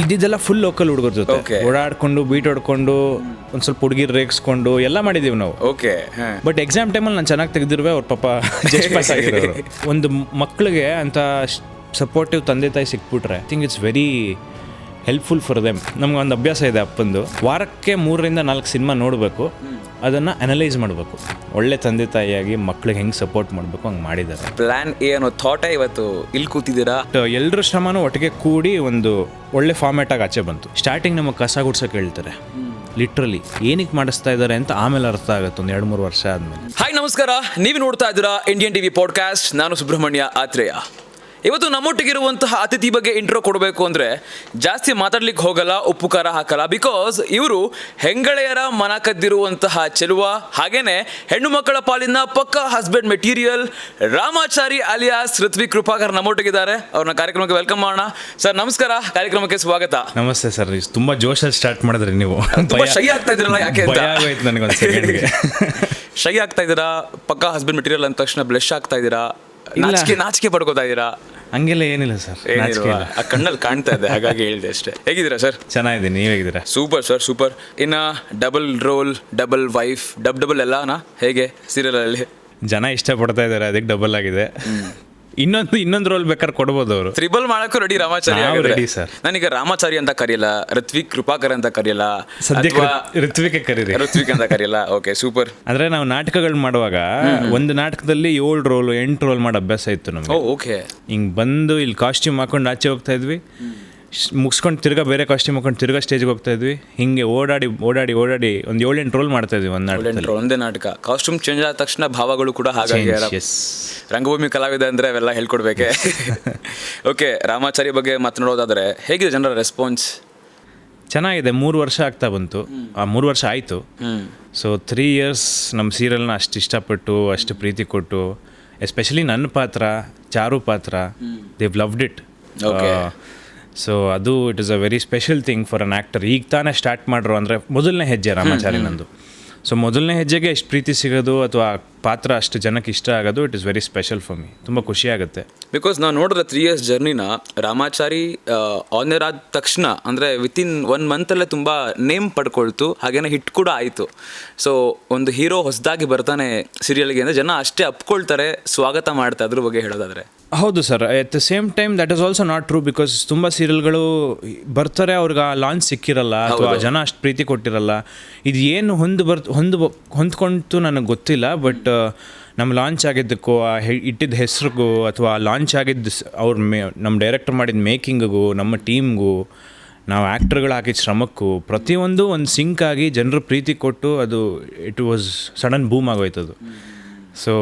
ಇದ್ದಿದ್ದೆಲ್ಲ full local ಹುಡುಗರ ಜೊತೆ. Okay. ಓಡಾಡ್ಕೊಂಡು ಬೀಟ್ ಹೊಡ್ಕೊಂಡು ಒಂದ್ ಸ್ವಲ್ಪ ಹುಡುಗಿರ್ ರೇಗಿಸ್ಕೊಂಡು ಎಲ್ಲ ಮಾಡಿದೀವಿ ನಾವು. ಓಕೆ ಬಟ್ ಎಕ್ಸಾಮ್ ಟೈಮಲ್ಲಿ ನಾನು ಚೆನ್ನಾಗಿ ತೆಗೆದಿರುವೆ ಅವ್ರ ಪಾಪ ಜಸ್ಟ್ ಪಾಸ್ ಆಗಿರೋರು. ಒಂದು ಮಕ್ಕಳಿಗೆ ಅಂತ ಸಪೋರ್ಟಿವ್ ತಂದೆ ತಾಯಿ ಸಿಕ್ಬಿಟ್ರೆ think it's very helpful for them ನಮ್ಗೆ ಒಂದು ಅಭ್ಯಾಸ ಇದೆ ಅಪ್ಪಂದು. ವಾರಕ್ಕೆ ಮೂರರಿಂದ ನಾಲ್ಕು ಸಿನಿಮಾ ನೋಡಬೇಕು. ಅದನ್ನು ಅನಲೈಸ್ ಮಾಡಬೇಕು. ಒಳ್ಳೆ ತಂದೆ ತಾಯಿಯಾಗಿ ಮಕ್ಳಿಗೆ ಹೆಂಗೆ ಸಪೋರ್ಟ್ ಮಾಡಬೇಕು ಹಂಗೆ ಮಾಡಿದ್ದಾರೆ. ಪ್ಲ್ಯಾನ್ ಏನು ಅನ್ನೋ ಥಾಟೇ ಇವತ್ತು ಇಲ್ಲಿ ಕೂತಿದ್ದೀರಾ? ಎಲ್ಲರ ಶ್ರಮನೂ ಒಟ್ಟಿಗೆ ಕೂಡಿ ಒಂದು ಒಳ್ಳೆ ಫಾರ್ಮ್ಯಾಟಾಗಿ ಆಚೆ ಬಂತು. ಸ್ಟಾರ್ಟಿಂಗ್ ನಮಗೆ ಕಸ ಗುಡ್ಸೋಕೆ ಹೇಳ್ತಾರೆ. ಲಿಟ್ರಲಿ ಏನಕ್ಕೆ ಮಾಡಿಸ್ತಾ ಇದ್ದಾರೆ ಅಂತ ಆಮೇಲೆ ಅರ್ಥ ಆಗುತ್ತೆ ಒಂದು ಎರಡು ಮೂರು ವರ್ಷ ಆದಮೇಲೆ. ಹಾಯ್ ನಮಸ್ಕಾರ. ನೀವು ನೋಡ್ತಾ ಇದ್ದೀರಾ ಇಂಡಿಯನ್ ಟಿವಿ ಪಾಡ್ಕಾಸ್ಟ್ ನಾನು ಸುಬ್ರಹ್ಮಣ್ಯ ಆತ್ರೇಯ. ಇವತ್ತು ನಮ್ಮೊಟ್ಟಿಗಿರುವಂತಹ ಅತಿಥಿ ಬಗ್ಗೆ ಇಂಟ್ರೋ ಕೊಡಬೇಕು ಅಂದರೆ ಜಾಸ್ತಿ ಮಾತಾಡ್ಲಿಕ್ಕೆ ಹೋಗಲ್ಲ ಉಪ್ಪುಕಾರ ಹಾಕಲ್ಲ. ಬಿಕಾಸ್ ಇವರು ಹೆಂಗಳೆಯರ ಮನ ಕದ್ದಿರುವಂತಹ ಚೆಲುವ ಹಾಗೇನೆ ಹೆಣ್ಣು ಮಕ್ಕಳ ಪಾಲಿನ ಪಕ್ಕ husband material Ramachari alias Rithvik Krupakar ನಮ್ಮೊಟ್ಟಿಗಿದ್ದಾರೆ. ಅವ್ರನ್ನ ಕಾರ್ಯಕ್ರಮಕ್ಕೆ ವೆಲ್ಕಮ್ ಮಾಡೋಣ. ಸರ್ ನಮಸ್ಕಾರ. ಕಾರ್ಯಕ್ರಮಕ್ಕೆ ಸ್ವಾಗತ. ನಮಸ್ತೆ ಸರ್. ತುಂಬಾ ಜೋಶಲ್ಲಿ ಸ್ಟಾರ್ಟ್ ಮಾಡಿದ್ರಿ ನೀವು. ತುಂಬಾ ಶೈ ಆಗ್ತಾ ಇದ್ರಲ್ಲ ಯಾಕೆ ಶೈ ಆಗ್ತಾ ಇದ್ದೀರಾ? ಪಕ್ಕ ಹಸ್ಬೆಂಡ್ ಮೆಟೀರಿಯಲ್ ಅಂದ ತಕ್ಷಣ ಬ್ಲೆಶ್ ಆಗ್ತಾ ಇದ್ದೀರಾ? ನಾಚಿಕೆ ನಾಚಿಕೆ ಪಡ್ಕೋತಾ ಇದ್ದೀರಾ? ಹಂಗೆಲ್ಲ ಏನಿಲ್ಲ ಸರ್ ನಾಚಿಕೆ ಇಲ್ಲ. ಆ ಕಣ್ಣಲ್ಲಿ ಕಾಣ್ತಾ ಇದೆ ಹಾಗಾಗಿ ಹೇಳಿದೆ ಅಷ್ಟೇ. ಹೇಗಿದ್ದೀರಾ ಸರ್? ಚೆನ್ನಾಗಿದ್ದೀನಿ ನೀವು ಹೇಗಿದ್ದೀರಾ? Super sir super. ಇನ್ನ double role double wife dub double ಎಲ್ಲನಾ? ಹೇಗೆ ಸೀರಿಯಲ್ ಅಲ್ಲಿ ಜನ ಇಷ್ಟಪಡ್ತಾ ಇದಾರೆ ಅದಕ್ಕೆ ಡಬಲ್ ಆಗಿದೆ. ಇನ್ನೊಂದು ಇನ್ನೊಂದು ರೋಲ್ ಬೇಕಾದ್ರೆ ಕೊಡ್ಬೋದು ಅವರು. ತ್ರಿಬಲ್ ಮಾಡಕ್ಕೂ ರೆಡಿ ರಾಮಾಚಾರಿ ನಾವು ಆಗಿದ್ರೆ. ready, sir. ನಾನೀಗ ರಾಮಾಚಾರಿ ಅಂತ ಕರೆಯಲ್ಲ ಋತ್ವಿಕ್ ಕೃಪಾಕರ್ ಅಂತ ಕರೆಯಲ್ಲ ಸದ್ಯಕ್ಕೆ ಅಥವಾ ಋತ್ವಿಕೆ ಕರೀರಿ. ಋತ್ವಿಕ್ ಅಂತ ಕರೆಯಲ್ಲ? ಓಕೆ ಸೂಪರ್ ಅಂದ್ರೆ ನಾವು ನಾಟಕಗಳು ಮಾಡುವಾಗ ಒಂದು ನಾಟಕದಲ್ಲಿ ಏಳು ರೋಲ್ ಎಂಟು ರೋಲ್ ಮಾಡೋ ಅಭ್ಯಾಸ ಇತ್ತು ನಮ್ಗೆ. ಓ ಓಕೆ ಹಿಂಗ್ ಬಂದು ಇಲ್ಲಿ ಕಾಸ್ಟ್ಯೂಮ್ ಹಾಕೊಂಡು ಆಚೆ ಹೋಗ್ತಾ ಇದ್ವಿ. ಮುಗಿಸ್ಕೊಂಡು ತಿರ್ಗಾ ಬೇರೆ ಕಾಸ್ಟ್ಯೂಮ್ ಹಾಕೊಂಡು ತಿರ್ಗಾ ಸ್ಟೇಜ್ಗೆ ಹೋಗ್ತಾ ಇದ್ವಿ. ಹಿಂಗೆ ಓಡಾಡಿ ಓಡಾಡಿ ಓಡಾಡಿ ಒಂದು ಏಳೆಂಟು ರೋಲ್ ಮಾಡ್ತಾ ಇದ್ವಿ ಒಂದು ನಾಟಕ ಒಂದೇ ನಾಟಕ. ಕಾಸ್ಟ್ಯೂಮ್ ಚೇಂಜ್ ಆದ ತಕ್ಷಣ ಭಾವಗಳು ಕೂಡ ಹಾಗಾಗಿ. ರಂಗಭೂಮಿ ಕಲಾವಿದ ಅಂದರೆ ಅವೆಲ್ಲ ಹೇಳ್ಕೊಡ್ಬೇಕೆ? ಓಕೆ ರಾಮಾಚಾರಿ ಬಗ್ಗೆ ಮಾತನಾಡೋದಾದರೆ ಹೇಗಿದೆ ಜನರ ರೆಸ್ಪಾನ್ಸ್ ಚೆನ್ನಾಗಿದೆ ಮೂರು ವರ್ಷ ಆಗ್ತಾ ಬಂತು. ಆ ಮೂರು ವರ್ಷ ಆಯಿತು. ಸೊ ತ್ರೀ ಇಯರ್ಸ್ ನಮ್ಮ ಸೀರಿಯಲ್ನ ಅಷ್ಟು ಇಷ್ಟಪಟ್ಟು ಅಷ್ಟು ಪ್ರೀತಿ ಕೊಟ್ಟು ಎಸ್ಪೆಷಲಿ ನನ್ನ ಪಾತ್ರ ಚಾರು ಪಾತ್ರ ದೇವ್ ಲವ್ಡ್ ಇಟ್. ಸೊ ಅದು it is a very special thing for an actor ಈಗ ತಾನೇ ಸ್ಟಾರ್ಟ್ ಮಾಡ್ರು ಅಂದರೆ ಮೊದಲನೇ ಹೆಜ್ಜೆ ರಾಮಾಚಾರಿ ನಂದು. ಸೊ ಮೊದಲನೇ ಹೆಜ್ಜೆಗೆ ಎಷ್ಟು ಪ್ರೀತಿ ಸಿಗೋದು ಅಥವಾ ಆ ಪಾತ್ರ ಅಷ್ಟು ಜನಕ್ಕೆ ಇಷ್ಟ ಆಗೋದು it is very special for me ತುಂಬ ಖುಷಿ ಆಗುತ್ತೆ. ಬಿಕಾಸ್ ನಾವು ನೋಡಿದ್ರೆ ತ್ರೀ ಇಯರ್ಸ್ ಜರ್ನಿನ ರಾಮಾಚಾರಿ ಆನರ್ ಆದ ತಕ್ಷಣ ಅಂದರೆ ವಿತಿನ್ ಒನ್ ಮಂತಲ್ಲೇ ತುಂಬ ನೇಮ್ ಪಡ್ಕೊಳ್ತು ಹಾಗೇನೆ ಹಿಟ್ ಕೂಡ ಆಯಿತು. ಸೊ ಒಂದು ಹೀರೋ ಹೊಸದಾಗಿ ಬರ್ತಾನೆ ಸೀರಿಯಲ್ಗೆ ಅಂದರೆ ಜನ ಅಷ್ಟೇ ಅಪ್ಕೊಳ್ತಾರೆ ಸ್ವಾಗತ ಮಾಡ್ತಾ ಅದ್ರ ಬಗ್ಗೆ ಹೇಳೋದಾದ್ರೆ. ಹೌದು sir. At the same time that is also not true because ತುಂಬ ಸೀರಿಯಲ್ಗಳು ಬರ್ತಾರೆ ಅವ್ರಿಗೆ ಆ ಲಾಂಚ್ ಸಿಕ್ಕಿರಲ್ಲ ಅಥವಾ ಜನ ಅಷ್ಟು ಪ್ರೀತಿ ಕೊಟ್ಟಿರಲ್ಲ. ಇದು ಏನು ಹೊಂದು ಬರ್ ಹೊಂದು ಹೊಂದ್ಕೊಂತು ನನಗೆ ಗೊತ್ತಿಲ್ಲ ಬಟ್ ನಮ್ಮ ಲಾಂಚ್ ಆಗಿದ್ದಕ್ಕೂ ಆ ಹೆ- ಇಟ್ಟಿದ್ದ ಹೆಸ್ರಿಗೂ ಅಥವಾ ಲಾಂಚ್ ಆಗಿದ್ದ ಅವ್ರ ಮೇ ನಮ್ಮ ಡೈರೆಕ್ಟರ್ ಮಾಡಿದ ಮೇಕಿಂಗಿಗೂ ನಮ್ಮ ಟೀಮ್ಗೂ ನಾವು ಆ್ಯಕ್ಟರ್ಗಳು ಹಾಕಿದ ಶ್ರಮಕ್ಕೂ ಪ್ರತಿಯೊಂದು ಒಂದು ಸಿಂಕ್ ಆಗಿ ಜನರು ಪ್ರೀತಿ ಕೊಟ್ಟು ಅದು ಇಟ್ ವಾಸ್ ಸಡನ್ ಬೂಮ್ ಆಗೋಯ್ತದು. ಸೊ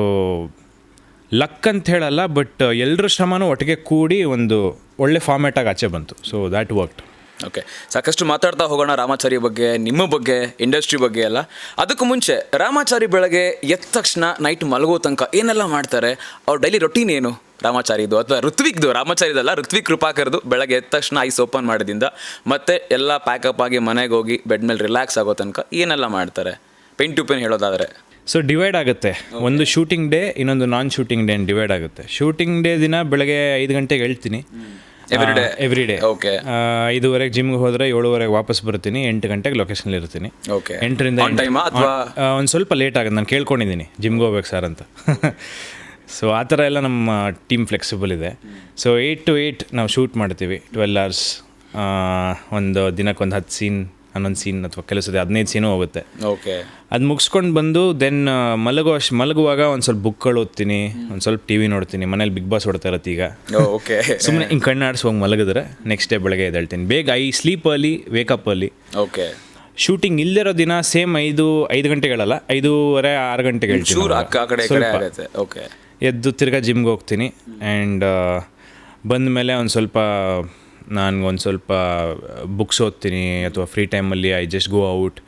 ಲಕ್ ಅಂತ ಹೇಳಲ್ಲ ಬಟ್ ಎಲ್ಲರ ಶ್ರಮನೂ ಒಟ್ಟಿಗೆ ಕೂಡಿ ಒಂದು ಒಳ್ಳೆ ಫಾರ್ಮ್ಯಾಟಾಗಿ ಆಚೆ ಬಂತು. ಸೊ ದ್ಯಾಟ್ ವರ್ಕ್ಡ್ ಓಕೆ ಸಾಕಷ್ಟು ಮಾತಾಡ್ತಾ ಹೋಗೋಣ ರಾಮಾಚಾರಿ ಬಗ್ಗೆ, ನಿಮ್ಮ ಬಗ್ಗೆ ಇಂಡಸ್ಟ್ರಿ ಬಗ್ಗೆ ಎಲ್ಲ. ಅದಕ್ಕೂ ಮುಂಚೆ, ರಾಮಾಚಾರಿ ಬೆಳಗ್ಗೆ ಎದ್ದ ತಕ್ಷಣ ನೈಟ್ ಮಲಗೋ ತನಕ ಏನೆಲ್ಲ ಮಾಡ್ತಾರೆ? ಅವ್ರ ಡೈಲಿ ರೊಟೀನ್ ಏನು ರಾಮಾಚಾರಿದು? ಅಥವಾ ಋತ್ವಿಕ್ದು? ರಾಮಾಚಾರಿದಲ್ಲ, ಋತ್ವಿಕ್ ಕೃಪಾಕರ್ದು ಬೆಳಗ್ಗೆ ಎದ್ದ ತಕ್ಷಣ ಐಸ್ ಓಪನ್ ಮಾಡಿದಿಂದ ಮತ್ತೆ ಎಲ್ಲ ಪ್ಯಾಕಪ್ ಆಗಿ ಮನೆಗೆ ಹೋಗಿ ಬೆಡ್ ಮೇಲೆ ರಿಲ್ಯಾಕ್ಸ್ ಆಗೋ ತನಕ ಏನೆಲ್ಲ ಮಾಡ್ತಾರೆ? ಪೆನ್ ಟು ಪೆನ್ ಹೇಳೋದಾದ್ರೆ. ಸೊ ಡಿವೈಡ್ ಆಗುತ್ತೆ. ಒಂದು ಶೂಟಿಂಗ್ ಡೇ ಇನ್ನೊಂದು ನಾನ್ ಶೂಟಿಂಗ್ ಡೇ ಡಿವೈಡ್ ಆಗುತ್ತೆ. ಶೂಟಿಂಗ್ ಡೇ ದಿನ ಬೆಳಗ್ಗೆ ಐದು ಗಂಟೆಗೆ ಹೇಳ್ತೀನಿ? ಎವ್ರಿ ಡೇ ಓಕೆ ಐದುವರೆಗೆ ಜಿಮ್ಗೆ ಹೋದ್ರೆ ಏಳುವರೆಗೆ ವಾಪಸ್ ಬರ್ತೀನಿ ಎಂಟು ಗಂಟೆಗೆ ಲೊಕೇಶನ್ ಇರ್ತೀನಿ. ಓಕೆ ಎಂಟರಿಂದ? ಒಂದು ಸ್ವಲ್ಪ ಲೇಟ್ ಆಗುತ್ತೆ ನಾನು ಕೇಳ್ಕೊಂಡಿದ್ದೀನಿ. ಜಿಮ್ಗೆ ಹೋಗ್ಬೇಕು ಸರ್ ಅಂತ. ಸೊ ಆ ಥರ ಎಲ್ಲ ನಮ್ಮ ಟೀಮ್ ಫ್ಲೆಕ್ಸಿಬಲ್ ಇದೆ. ಸೊ ಏಯ್ಟ್ ಟು ಏಯ್ಟ್ ನಾವು ಶೂಟ್ ಮಾಡ್ತೀವಿ ಟ್ವೆಲ್ ಅವರ್ಸ್ ಒಂದು ದಿನಕ್ಕೆ ಒಂದು ಹತ್ತು ಸೀನ್ ಹನ್ನೊಂದು ಸೀನ್ ಅಥವಾ ಕೆಲಸದ ಹದಿನೈದು ಸೀನು ಹೋಗುತ್ತೆ. ಓಕೆ ಅದು ಮುಗಿಸ್ಕೊಂಡು ಬಂದು ದೆನ್ ಮಲಗೋ ಮಲಗುವಾಗ ಒಂದು ಸ್ವಲ್ಪ ಬುಕ್ಗಳು ಓದ್ತೀನಿ ಒಂದು ಸ್ವಲ್ಪ ಟಿ ವಿ ನೋಡ್ತೀನಿ ಮನೇಲಿ ಬಿಗ್ ಬಾಸ್ ಹೊಡ್ತಾ ಇರತ್ತೆ ಈಗ. ಓಕೆ ಸುಮ್ಮನೆ ಹಿಂಗೆ ಕಣ್ಣಾಡಿಸಿ ಹೋಗಿ ಮಲಗಿದ್ರೆ ನೆಕ್ಸ್ಟ್ ಡೇ ಬೆಳಗ್ಗೆ ಎದ್ದೇಳ್ತೀನಿ. ಬೇಗ ಐ ಸ್ಲೀಪ್ ಅಲ್ಲಿ ವೇಕಪ್ ಅಲ್ಲಿ ಓಕೆ ಶೂಟಿಂಗ್ ಇಲ್ದಿರೋ ದಿನ ಸೇಮ್ ಐದು ಐದು ಗಂಟೆಗಳಲ್ಲ ಐದೂವರೆ ಆರು ಗಂಟೆಗೆ ಹೇಳ್ತೀನಿ ಚೂರು. ಅಕ್ಕ ಆ ಕಡೆ ಈ ಕಡೆ. ಆಗುತ್ತೆ. ಓಕೆ ಎದ್ದು ತಿರ್ಗಾ ಜಿಮ್ಗೆ ಹೋಗ್ತೀನಿ. ಆ್ಯಂಡ್ ಬಂದ ಮೇಲೆ ಒಂದು ಸ್ವಲ್ಪ ಒಂದು ಸ್ವಲ್ಪ ಬುಕ್ಸ್ ಓದ್ತೀನಿ, ಅಥವಾ ಫ್ರೀ ಟೈಮಲ್ಲಿ ಐ ಜಸ್ಟ್ ಗೋ ಔಟ್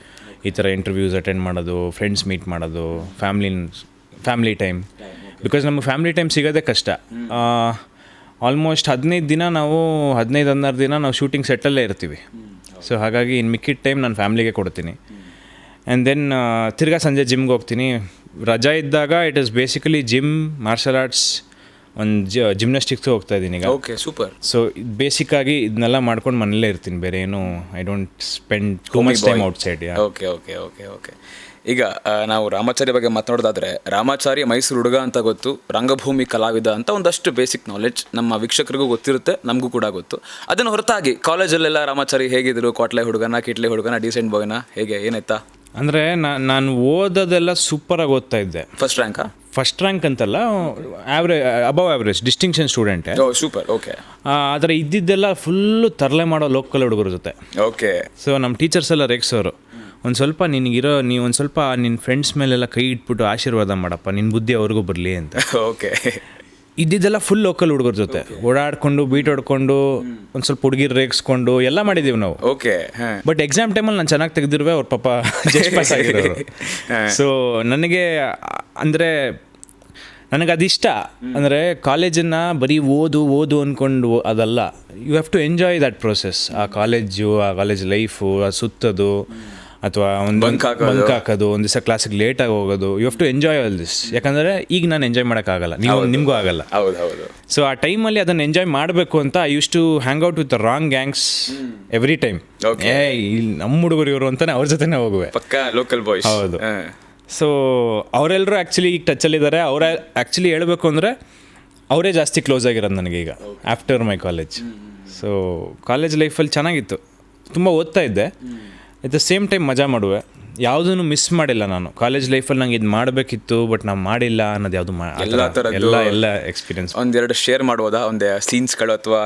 ಈ ಥರ ಇಂಟರ್ವ್ಯೂಸ್ ಅಟೆಂಡ್ ಮಾಡೋದು ಫ್ರೆಂಡ್ಸ್ ಮೀಟ್ ಮಾಡೋದು ಫ್ಯಾಮ್ಲಿ ಫ್ಯಾಮ್ಲಿ ಟೈಮ್ ಬಿಕಾಸ್ ನಮಗೆ ಫ್ಯಾಮ್ಲಿ ಟೈಮ್ ಸಿಗೋದೇ ಕಷ್ಟ. ಆಲ್ಮೋಸ್ಟ್ ಹದಿನೈದು ದಿನ ನಾವು, ಹದಿನೈದು, ಹನ್ನೆರಡು ದಿನ ನಾವು ಶೂಟಿಂಗ್ ಸೆಟ್ಟಲ್ಲೇ ಇರ್ತೀವಿ. ಸೊ ಹಾಗಾಗಿ ಇನ್ನು ಮಿಕ್ಕಿದ ಟೈಮ್ ನಾನು ಫ್ಯಾಮ್ಲಿಗೆ ಕೊಡ್ತೀನಿ. ಆ್ಯಂಡ್ ದೆನ್ ತಿರ್ಗಾ ಸಂಜೆ ಜಿಮ್ಗೆ ಹೋಗ್ತೀನಿ. ರಜಾ ಇದ್ದಾಗ it is basically gym martial arts ಒಂದು ಜಿಮ್ನಾಸ್ಟಿಕ್ಸ್ ಹೋಗ್ತಾ ಇದ್ದೀನಿ ಈಗ. ಓಕೆ ಸೂಪರ್ ಸೊ ಆಗಿ ಇದನ್ನೆಲ್ಲ ಮಾಡ್ಕೊಂಡು ಮನೇಲೇ ಇರ್ತೀನಿ. ಬೇರೆ ಏನು I don't spend too much time outside okay okay okay okay ಈಗ ನಾವು ರಾಮಾಚಾರಿ ಬಗ್ಗೆ ಮಾತನಾಡೋದಾದ್ರೆ ರಾಮಾಚಾರಿ ಮೈಸೂರು ಹುಡುಗ ಅಂತ ಗೊತ್ತು ರಂಗಭೂಮಿ ಕಲಾವಿದ ಅಂತ ಒಂದಷ್ಟು ಬೇಸಿಕ್ ನಾಲೆಡ್ಜ್ ನಮ್ಮ ವೀಕ್ಷಕರಿಗೂ ಗೊತ್ತಿರುತ್ತೆ ನಮಗೂ ಕೂಡ ಗೊತ್ತು. ಅದನ್ನು ಹೊರತಾಗಿ ಕಾಲೇಜಲ್ಲೆಲ್ಲ ರಾಮಾಚಾರಿ ಹೇಗಿದ್ರು ಕೋಟ್ಲೆ ಹುಡುಗನ ಕಿಟ್ಲೆ ಹುಡುಗನ ಡೀಸೆಂಟ್ ಬಾಯ್ನ ಹೇಗೆ ಏನಾಯ್ತಾ? ಅಂದರೆ ನಾನು ಓದೋದೆಲ್ಲ ಸೂಪರಾಗಿ ಓದ್ತಾ ಇದ್ದೆ. ಫಸ್ಟ್ ರ್ಯಾಂಕಾ ಫಸ್ಟ್ ರ್ಯಾಂಕ್ ಅಂತಲ್ಲ ಆವ್ರೇಜ್ ಅಬವ್ ಆವ್ರೇಜ್ ಡಿಸ್ಟಿಂಕ್ಷನ್ ಸ್ಟೂಡೆಂಟೇ ಸೂಪರ್ ಓಕೆ ಆದರೆ ಇದ್ದಿದ್ದೆಲ್ಲ ಫುಲ್ಲು ತರಲೆ ಮಾಡೋ ಲೋಕಲ್ ಹುಡುಗರ ಜೊತೆ. ಓಕೆ ಸೊ ನಮ್ಮ ಟೀಚರ್ಸ್ ಎಲ್ಲ ರೇಗ್ಸೋರು ಒಂದು ಸ್ವಲ್ಪ ನಿನಗಿರೋ ನೀವು ಒಂದು ಸ್ವಲ್ಪ ನಿನ್ನ ಫ್ರೆಂಡ್ಸ್ ಮೇಲೆಲ್ಲ ಕೈ ಇಟ್ಬಿಟ್ಟು ಆಶೀರ್ವಾದ ಮಾಡಪ್ಪ ನಿನ್ನ ಬುದ್ಧಿ ಅವ್ರಿಗೂ ಬರಲಿ ಅಂತ. ಓಕೆ ಇದ್ದಿದ್ದೆಲ್ಲ ಫುಲ್ ಲೋಕಲ್ ಹುಡುಗರ ಜೊತೆ. ಓಡಾಡ್ಕೊಂಡು ಬೀಟ್ ಹೊಡ್ಕೊಂಡು ಒಂದು ಸ್ವಲ್ಪ ಹುಡುಗಿರ್ ರೇಗಿಸ್ಕೊಂಡು ಎಲ್ಲ ಮಾಡಿದ್ದೀವಿ ನಾವು. ಓಕೆ ಬಟ್ ಎಕ್ಸಾಮ್ ಟೈಮಲ್ಲಿ ನಾನು ಚೆನ್ನಾಗಿ ತೆಗೆದಿರುವೆ ಅವ್ರ ಪಾಪ ಜಸ್ಟ್ ಪಾಸ್ ಆಗಿರೋರು. ಸೊ ನನಗೆ ಅಂದರೆ ನನಗೆ ಅದಿಷ್ಟ ಅಂದರೆ ಕಾಲೇಜನ್ನು ಬರೀ ಓದು ಓದು ಅಂದ್ಕೊಂಡು ಅದಲ್ಲ. You have to enjoy that process ಆ ಕಾಲೇಜು ಆ ಕಾಲೇಜ್ ಲೈಫು ಆ ಸುತ್ತೋದು. ಅಥವಾ ಒಂದು. ಬಂಕ್ ಹಾಕೋದು. ಒಂದು ದಿವಸ ಕ್ಲಾಸಿಗೆ ಲೇಟಾಗಿ ಹೋಗೋದು. You have to enjoy all this ಯಾಕಂದರೆ ಈಗ ನಾನು ಎಂಜಾಯ್ ಮಾಡೋಕ್ಕಾಗಲ್ಲ ನೀವು ನಿಮಗೂ ಆಗಲ್ಲ. ಹೌದು ಹೌದು. ಸೊ ಆ ಟೈಮಲ್ಲಿ ಅದನ್ನು ಎಂಜಾಯ್ ಮಾಡಬೇಕು ಅಂತ I use to hang out with wrong gangs every time. ಏ ಇಲ್ಲಿ ನಮ್ಮ ಹುಡುಗರು ಇವರು ಅಂತಾನೆ ಅವ್ರ ಜೊತೆನೇ ಹೋಗುವೆ. ಪಕ್ಕ ಲೋಕಲ್ ಬಾಯ್ಸ್ ಹೌದು. ಸೊ ಅವರೆಲ್ಲರೂ ಆ್ಯಕ್ಚುಲಿ ಈಗ ಟಚಲ್ಲಿದ್ದಾರೆ ಅವರ ಆ್ಯಕ್ಚುಲಿ ಹೇಳಬೇಕು ಅಂದರೆ ಅವರೇ ಜಾಸ್ತಿ ಕ್ಲೋಸ್ ಆಗಿರೋದು ನನಗೆ ಈಗ after my college so college ಲೈಫಲ್ಲಿ ಚೆನ್ನಾಗಿತ್ತು. ತುಂಬ ಓದ್ತಾ ಇದ್ದೆ. ಎಟ್ ದ ಸೇಮ್ ಟೈಮ್ ಮಜಾ ಮಾಡುವೆ. ಯಾವುದನ್ನು ಮಿಸ್ ಮಾಡಿಲ್ಲ ನಾನು. ಕಾಲೇಜ್ ಲೈಫಲ್ಲಿ ನಂಗೆ ಇದು ಮಾಡಬೇಕಿತ್ತು ಬಟ್ ನಾವು ಮಾಡಿಲ್ಲ ಅನ್ನೋದು ಯಾವುದು ಎಲ್ಲ ಥರ. ಎಲ್ಲ ಎಲ್ಲ ಎಕ್ಸ್ಪೀರಿಯನ್ಸ್ ಒಂದೆರಡು ಶೇರ್ ಮಾಡ್ಬೋದಾ? ಒಂದು ಸೀನ್ಸ್ಗಳು ಅಥವಾ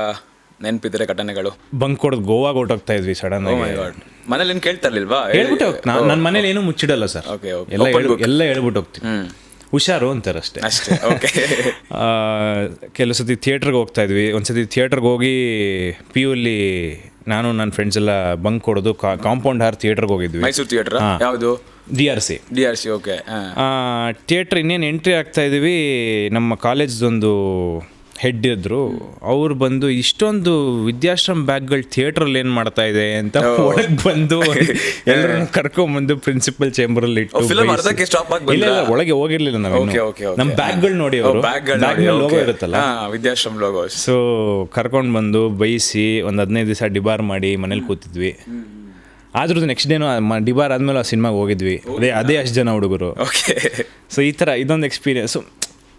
ನೆನಪಿದ್ರೆ ಘಟನೆಗಳು? ಬಂಕ್ ಕೊಡೋದು ಗೋವಾಗೆ ಹೋಗ್ತಾ ಇದ್ವಿ ಸಡನ್ ಗಾಡ್ ಮನೇಲಿ ಏನು ಕೇಳ್ತಾ ಇರ್ಲಿಲ್ವಾ ಹೇಳ್ಬಿಟ್ಟು ನನ್ನ ಮನೇಲಿ ಏನೂ ಮುಚ್ಚಿಡಲ್ಲ ಸರ್. ಓಕೆ. ಎಲ್ಲ ಎಲ್ಲ ಹೇಳ್ಬಿಟ್ಟು ಹೋಗ್ತೀನಿ ಹುಷಾರು ಅಂತಾರೆ ಅಷ್ಟೇ. ಅಷ್ಟೇ ಓಕೆ ಆ, ಕೆಲವು ಸತಿ ಥಿಯೇಟ್ರಿಗೆ ಹೋಗ್ತಾ ಇದ್ವಿ. ಒಂದು ಸತಿ ಥಿಯೇಟ್ರಿಗೆ ಹೋಗಿ ಪಿ ಯುಲಿ ನಾನು ನನ್ನ ಫ್ರೆಂಡ್ಸ್ ಎಲ್ಲ ಬಂಕ್ ಕೊಡೋದು ಕಾಂಪೌಂಡ್ ಹಾರ್ ಥಿಯೇಟರ್ಗೆ ಹೋಗಿದ್ವಿ. ಮೈಸೂರು ಥಿಯೇಟರ್ ಯಾವುದು? D R C D R C okay theatre ಇನ್ನೇನು ಎಂಟ್ರಿ ಆಗ್ತಾ ಇದ್ದೀವಿ ನಮ್ಮ ಕಾಲೇಜ್ದೊಂದು ಹೆಡ್ ಇದ್ರು ಅವ್ರು ಬಂದು ಇಷ್ಟೊಂದು ವಿದ್ಯಾಶ್ರಮ ಬ್ಯಾಗ್ಗಳು ಥಿಯೇಟ್ರಲ್ಲಿ ಏನು ಮಾಡ್ತಾ ಇದೆ ಅಂತ ಒಳಗೆ ಬಂದು ಎಲ್ಲರನ್ನು ಕರ್ಕೊಂಬಂದು ಪ್ರಿನ್ಸಿಪಲ್ ಚೇಂಬರ್ ಅಲ್ಲಿ ಇಟ್ಟು ಇಲ್ಲ? ಒಳಗೆ ಹೋಗಿರ್ಲಿಲ್ಲ ನಾವು ನಮ್ಮ ಬ್ಯಾಗ್ಗಳು ನೋಡಿ ಅವರು ಲೋಗೋ ಇರುತ್ತಲ್ಲ? ವಿದ್ಯಾಶ್ರಮ್ ಲೋಗೋಸ್ ಸೊ ಕರ್ಕೊಂಡು ಬಂದು ಬೈಸಿ ಒಂದು ಹದಿನೈದು ದಿವಸ ಡಿಬಾರ್ ಮಾಡಿ ಮನೇಲಿ ಕೂತಿದ್ವಿ. ಆದ್ರೂ ನೆಕ್ಸ್ಟ್ ಡೇನು ಡಿಬಾರ್ ಆದ್ಮೇಲೆ ಆ ಸಿನಿಮಾಗೆ ಹೋಗಿದ್ವಿ. ಅದೇ ಅದೇ ಅಷ್ಟು ಜನ ಹುಡುಗರು. ಓಕೆ. ಸೊ ಈ ಥರ ಇದೊಂದು ಎಕ್ಸ್ಪೀರಿಯನ್ಸು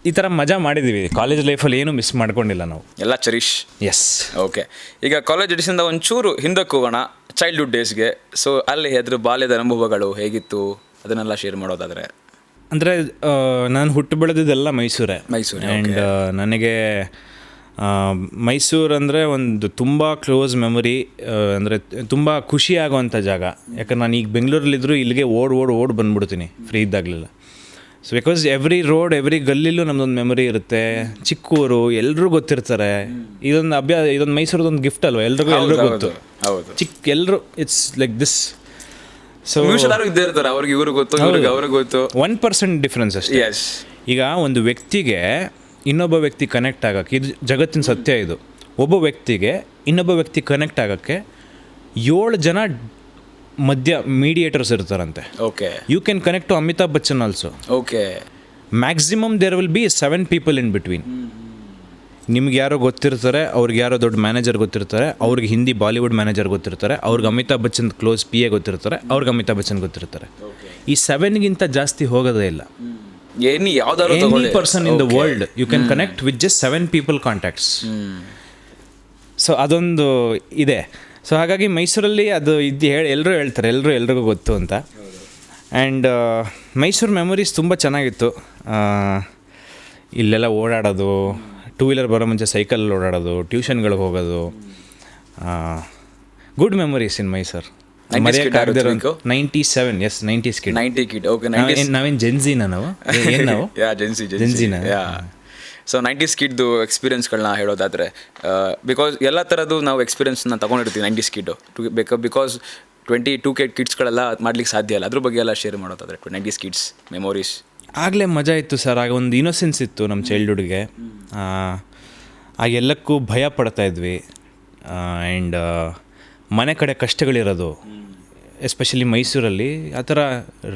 ಈ ಥರ ಮಜಾ ಮಾಡಿದ್ದೀವಿ ಕಾಲೇಜ್ ಲೈಫಲ್ಲಿ ಏನೂ ಮಿಸ್ ಮಾಡ್ಕೊಂಡಿಲ್ಲ ನಾವು. ಎಲ್ಲ ಚರೀಶ್? ಎಸ್ ಓಕೆ ಈಗ ಕಾಲೇಜ್ ಎಡಿಸಿಂದ ಒಂಚೂರು ಹಿಂದಕ್ಕೆ ಹೋಗೋಣ ಚೈಲ್ಡ್ಹುಡ್ ಡೇಸ್ಗೆ ಸೊ ಅಲ್ಲಿ ಅದ್ರ ಬಾಲ್ಯದ ಅನುಭವಗಳು ಹೇಗಿತ್ತು? ಅದನ್ನೆಲ್ಲ ಶೇರ್ ಮಾಡೋದಾದ್ರೆ. ಅಂದರೆ ನಾನು ಹುಟ್ಟು ಬೆಳೆದಿದ್ದೆಲ್ಲ ಮೈಸೂರೇ. ಮೈಸೂರು ಆ್ಯಂಡ್ ನನಗೆ ಮೈಸೂರು ಅಂದರೆ ಒಂದು ತುಂಬ ಕ್ಲೋಸ್ ಮೆಮೊರಿ ಅಂದರೆ ತುಂಬ ಖುಷಿ ಆಗುವಂಥ ಜಾಗ. ಯಾಕಂದ್ರೆ ನಾನು ಈಗ ಬೆಂಗಳೂರಲ್ಲಿದ್ದರೂ ಇಲ್ಲಿಗೆ ಓಡ್ ಓಡ್ ಓಡ್ ಬಂದ್ಬಿಡ್ತೀನಿ free ಇದ್ದಾಗಲಿಲ್ಲ. So because every road every ಗಲ್ಲಿಲ್ಲೂ ನಮ್ದೊಂದು ಮೆಮೊರಿ ಇರುತ್ತೆ. ಚಿಕ್ಕೂರು ಎಲ್ಲರೂ ಗೊತ್ತಿರ್ತಾರೆ. ಇದೊಂದು ಅಭ್ಯಾಸ ಇದೊಂದು ಮೈಸೂರದೊಂದು ಗಿಫ್ಟ್ ಅಲ್ವಾ? ಎಲ್ರಿಗೂ ಎಲ್ರಿಗೂ ಗೊತ್ತು. ಹೌದು. ಚಿಕ್ಕ ಎಲ್ಲರೂ ಇಟ್ಸ್ ಲೈಕ್ ದಿಸ್ ಸೊ ಎಲ್ಲರೂ ಇದ್ದೇ ಇರ್ತಾರೆ? ಅವ್ರಿಗೆ ಇವ್ರು ಗೊತ್ತು ಅವ್ರಿಗೆ ಅವ್ರಿಗೆ ಗೊತ್ತು. ಒನ್ ಪರ್ಸೆಂಟ್ ಡಿಫ್ರೆನ್ಸ್ ಅಷ್ಟೇ. ಈಗ ಒಂದು ವ್ಯಕ್ತಿಗೆ ಇನ್ನೊಬ್ಬ ವ್ಯಕ್ತಿ ಕನೆಕ್ಟ್ ಆಗೋಕ್ಕೆ ಇದು ಜಗತ್ತಿನ ಸತ್ಯ ಇದು. ಒಬ್ಬ ವ್ಯಕ್ತಿಗೆ ಇನ್ನೊಬ್ಬ ವ್ಯಕ್ತಿ ಕನೆಕ್ಟ್ ಆಗೋಕ್ಕೆ ಏಳು ಜನ ಮಧ್ಯ mediators ಇರ್ತಾರಂತೆ. Okay you can connect to Amitabh Bachchan also okay maximum there will be seven people in between ನಿಮ್ಗೆ ಯಾರೋ ಗೊತ್ತಿರ್ತಾರೆ ಅವ್ರಿಗೆ ಯಾರೋ ದೊಡ್ಡ ಮ್ಯಾನೇಜರ್ ಗೊತ್ತಿರ್ತಾರೆ ಅವ್ರಿಗೆ ಹಿಂದಿ ಬಾಲಿವುಡ್ ಮ್ಯಾನೇಜರ್ ಗೊತ್ತಿರ್ತಾರೆ ಅವ್ರಿಗೆ Amitabh Bachchan close P A ಗೊತ್ತಿರ್ತಾರೆ ಅವ್ರಿಗೆ ಅಮಿತಾಬ್ ಬಚ್ಚನ್ ಗೊತ್ತಿರ್ತಾರೆ. ಈ ಸೆವೆನ್ಗಿಂತ ಜಾಸ್ತಿ ಹೋಗೋದೇ ಇಲ್ಲ. ಏನಿ ಯಾವ್ದಾದ್ರು any person in the world you can connect with just seven people contacts so ಅದೊಂದು ಇದೆ. ಸೊ ಹಾಗಾಗಿ ಮೈಸೂರಲ್ಲಿ ಅದು ಇದು ಹೇಳಿ ಎಲ್ಲರೂ ಹೇಳ್ತಾರೆ ಎಲ್ಲರೂ ಎಲ್ರಿಗೂ ಗೊತ್ತು ಅಂತ. ಆ್ಯಂಡ್ ಮೈಸೂರು ಮೆಮೊರೀಸ್ ತುಂಬ ಚೆನ್ನಾಗಿತ್ತು. ಇಲ್ಲೆಲ್ಲ ಓಡಾಡೋದು ಟೂ ವೀಲರ್ ಬರೋ ಮುಂಚೆ ಸೈಕಲಲ್ಲಿ ಓಡಾಡೋದು ಟ್ಯೂಷನ್ಗಳಿಗೆ ಹೋಗೋದು. Good memories in Mysuru. 90s kid ಯಾರು ninety seven yes nineties kid ninety kid okay ನಾವೇನು ಜೆನ್ಸಿನ ನಾವು? ಏನು ನಾವು? ಜೆನ್ಸಿ ಜೆನ್ಸಿನ? ಸೊ ನೈಂಟೀಸ್ ಕಿಡ್ದು ಎಕ್ಸ್ಪೀರಿಯನ್ಸ್ಗಳನ್ನ ಹೇಳೋದಾದರೆ ಬಿಕಾಸ್ ಎಲ್ಲ ಥರದ್ದು ನಾವು ಎಕ್ಸ್ಪೀರಿಯನ್ಸ್ನ ತೊಗೊಂಡಿರ್ತೀವಿ ನೈಂಟೀಸ್ ಕಿಡ್ಡು ಟು ಬೇಕಾ ಬಿಕಾಸ್ ಟ್ವೆಂಟಿ ಟೂ ಕೆ ಕಿಡ್ಸ್ಗಳೆಲ್ಲ ಮಾಡ್ಲಿಕ್ಕೆ ಸಾಧ್ಯ ಇಲ್ಲ. ಅದ್ರ ಬಗ್ಗೆ ಎಲ್ಲ ಶೇರ್ ಮಾಡೋದಾದ್ರೆ ನೈಂಟೀಸ್ ಕಿಡ್ಸ್ ಮೆಮೊರೀಸ್ ಆಗಲೇ ಮಜಾ ಇತ್ತು ಸರ್. ಆಗ ಒಂದು ಇನೋಸೆನ್ಸ್ ಇತ್ತು ನಮ್ಮ ಚೈಲ್ಡ್ಹುಡ್ಗೆ ಆಗ ಎಲ್ಲಕ್ಕೂ ಭಯ ಪಡ್ತಾ ಇದ್ವಿ. ಆ್ಯಂಡ್ ಮನೆ ಕಡೆ ಕಷ್ಟಗಳಿರೋದು. ಎಸ್ಪೆಷಲಿ ಮೈಸೂರಲ್ಲಿ ಆ ಥರ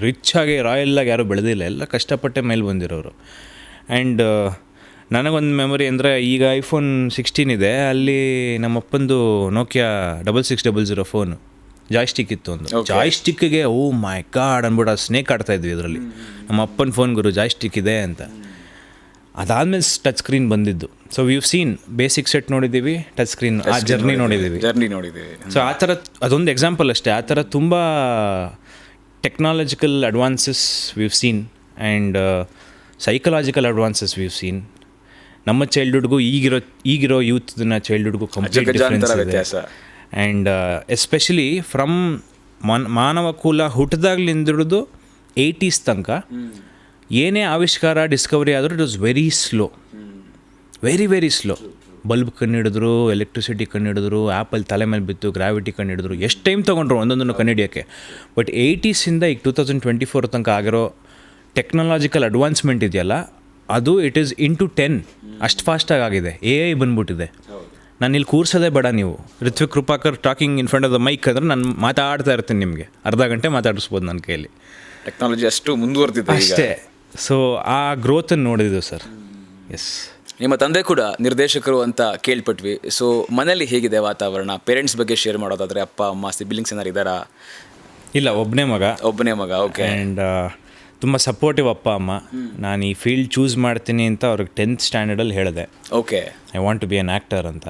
ರಿಚ್ ಆಗಿ ರಾಯಲ್ಲಾಗಿ ಯಾರೂ ಬೆಳೆದಿಲ್ಲ. ಎಲ್ಲ ಕಷ್ಟಪಟ್ಟೆ ಮೇಲೆ ಬಂದಿರೋರು. ಆ್ಯಂಡ್ ನನಗೊಂದು ಮೆಮೊರಿ ಅಂದರೆ ಈಗ ಐಫೋನ್ ಸಿಕ್ಸ್ಟೀನ್ ಇದೆ. ಅಲ್ಲಿ ನಮ್ಮಪ್ಪಂದು Nokia double six double zero phone joystick ಇತ್ತು ಒಂದು. ಜಾಯ್ಸ್ಟಿಕ್ಗೆ ಓ ಮೈ ಗಾಡ್ ಅಂದ್ಬಿಟ್ಟು ಆ ಸ್ನೇಕ್ ಆಡ್ತಾ ಇದ್ವಿ ಇದರಲ್ಲಿ. ನಮ್ಮ ಅಪ್ಪನ ಫೋನ್ ಗುರು ಜಾಯ್ಸ್ಟಿಕ್ ಇದೆ ಅಂತ. ಅದಾದ್ಮೇಲೆ ಟಚ್ ಸ್ಕ್ರೀನ್ ಬಂದಿದ್ದು. So we've seen basic set ನೋಡಿದ್ದೀವಿ ಟಚ್ ಸ್ಕ್ರೀನ್ ಆ ಜರ್ನಿ ನೋಡಿದ್ದೀವಿ ಜರ್ನಿ ನೋಡಿದ್ದೀವಿ. ಸೊ ಆ ಥರ ಅದೊಂದು ಎಕ್ಸಾಂಪಲ್ ಅಷ್ಟೇ. ಆ ಥರ ತುಂಬ technological advances we've seen and psychological advances we've seen ನಮ್ಮ ಚೈಲ್ಡ್ಹುಡ್ಗೂ ಈಗಿರೋ ಈಗಿರೋ ಯೂತ್ನ ಚೈಲ್ಡ್ಹುಡ್ಗೂ ಕಂಪ್ಲೀಟ್ ಡಿಫ್ರೆನ್ಸ್ ಇದೆ. ವ್ಯತ್ಯಾಸ. ಆ್ಯಂಡ್ ಎಸ್ಪೆಷಲಿ ಫ್ರಮ್ ಮನ್ ಮಾನವ ಕುಲ ಹಿಡಿದು ಏಯ್ಟೀಸ್ ತನಕ ಏನೇ ಆವಿಷ್ಕಾರ ಡಿಸ್ಕವರಿ ಆದರೂ it was very slow very very slow bulb ಕಂಡುಹಿಡಿದ್ರು electricity ಕಂಡುಹಿಡಿದ್ರು ಆ್ಯಪಲ್ ತಲೆ ಮೇಲೆ ಬಿತ್ತು ಗ್ರಾವಿಟಿ ಕಂಡುಹಿಡಿದ್ರು ಎಷ್ಟು ಟೈಮ್ ತೊಗೊಂಡ್ರು ಒಂದೊಂದನ್ನು ಕಂಡುಹಿಡಿಯೋಕ್ಕೆ ಬಟ್ ಏಯ್ಟೀಸಿಂದ ಈಗ ಟೂ ತೌಸಂಡ್ ಟ್ವೆಂಟಿ ಫೋರ್ ತನಕ ಆಗಿರೋ ಟೆಕ್ನಾಲಜಿಕಲ್ ಅಡ್ವಾನ್ಸ್ಮೆಂಟ್ ಇದೆಯಲ್ಲ ಅದು it is in to ten ಅಷ್ಟು ಫಾಸ್ಟಾಗಿ ಆಗಿದೆ. ಎ ಐ ಬಂದ್ಬಿಟ್ಟಿದೆ. ನಾನು ಇಲ್ಲಿ ಕೂರ್ಸೋದೇ ಬೇಡ ನೀವು. Rithvik Krupakar talking in front of the mic ಅಂದ್ರೆ ನಾನು ಮಾತಾಡ್ತಾ ಇರ್ತೀನಿ ನಿಮಗೆ. ಅರ್ಧ ಗಂಟೆ ಮಾತಾಡಿಸ್ಬೋದು ನನ್ನ ಕೈಯಲ್ಲಿ. ಟೆಕ್ನಾಲಜಿ ಅಷ್ಟು ಮುಂದುವರೆದಿದೆ ಅಷ್ಟೇ. ಸೊ ಆ ಗ್ರೋತನ್ನು ನೋಡಿದ್ದು ಸರ್ ಎಸ್ ನಿಮ್ಮ ತಂದೆ ಕೂಡ ನಿರ್ದೇಶಕರು ಅಂತ ಕೇಳ್ಪಟ್ವಿ. ಸೊ ಮನೇಲಿ ಹೇಗಿದೆ ವಾತಾವರಣ? ಪೇರೆಂಟ್ಸ್ ಬಗ್ಗೆ ಶೇರ್ ಮಾಡೋದಾದರೆ ಅಪ್ಪ ಅಮ್ಮ ಸಿಬ್ಲಿಂಗ್ಸ್ ಏನಾರು ಇದ್ದಾರಾ? ಇಲ್ಲ ಒಬ್ಬನೇ ಮಗ. ಒಬ್ಬನೇ ಮಗ ಓಕೆ ಆ್ಯಂಡ್ ತುಂಬ ಸಪೋರ್ಟಿವ್ ಅಪ್ಪ ಅಮ್ಮ. ನಾನು ಈ ಫೀಲ್ಡ್ ಚೂಸ್ ಮಾಡ್ತೀನಿ ಅಂತ ಅವ್ರಿಗೆ ಟೆಂತ್ ಸ್ಟ್ಯಾಂಡರ್ಡಲ್ಲಿ ಹೇಳಿದೆ. Okay I want to be an actor ಅಂತ.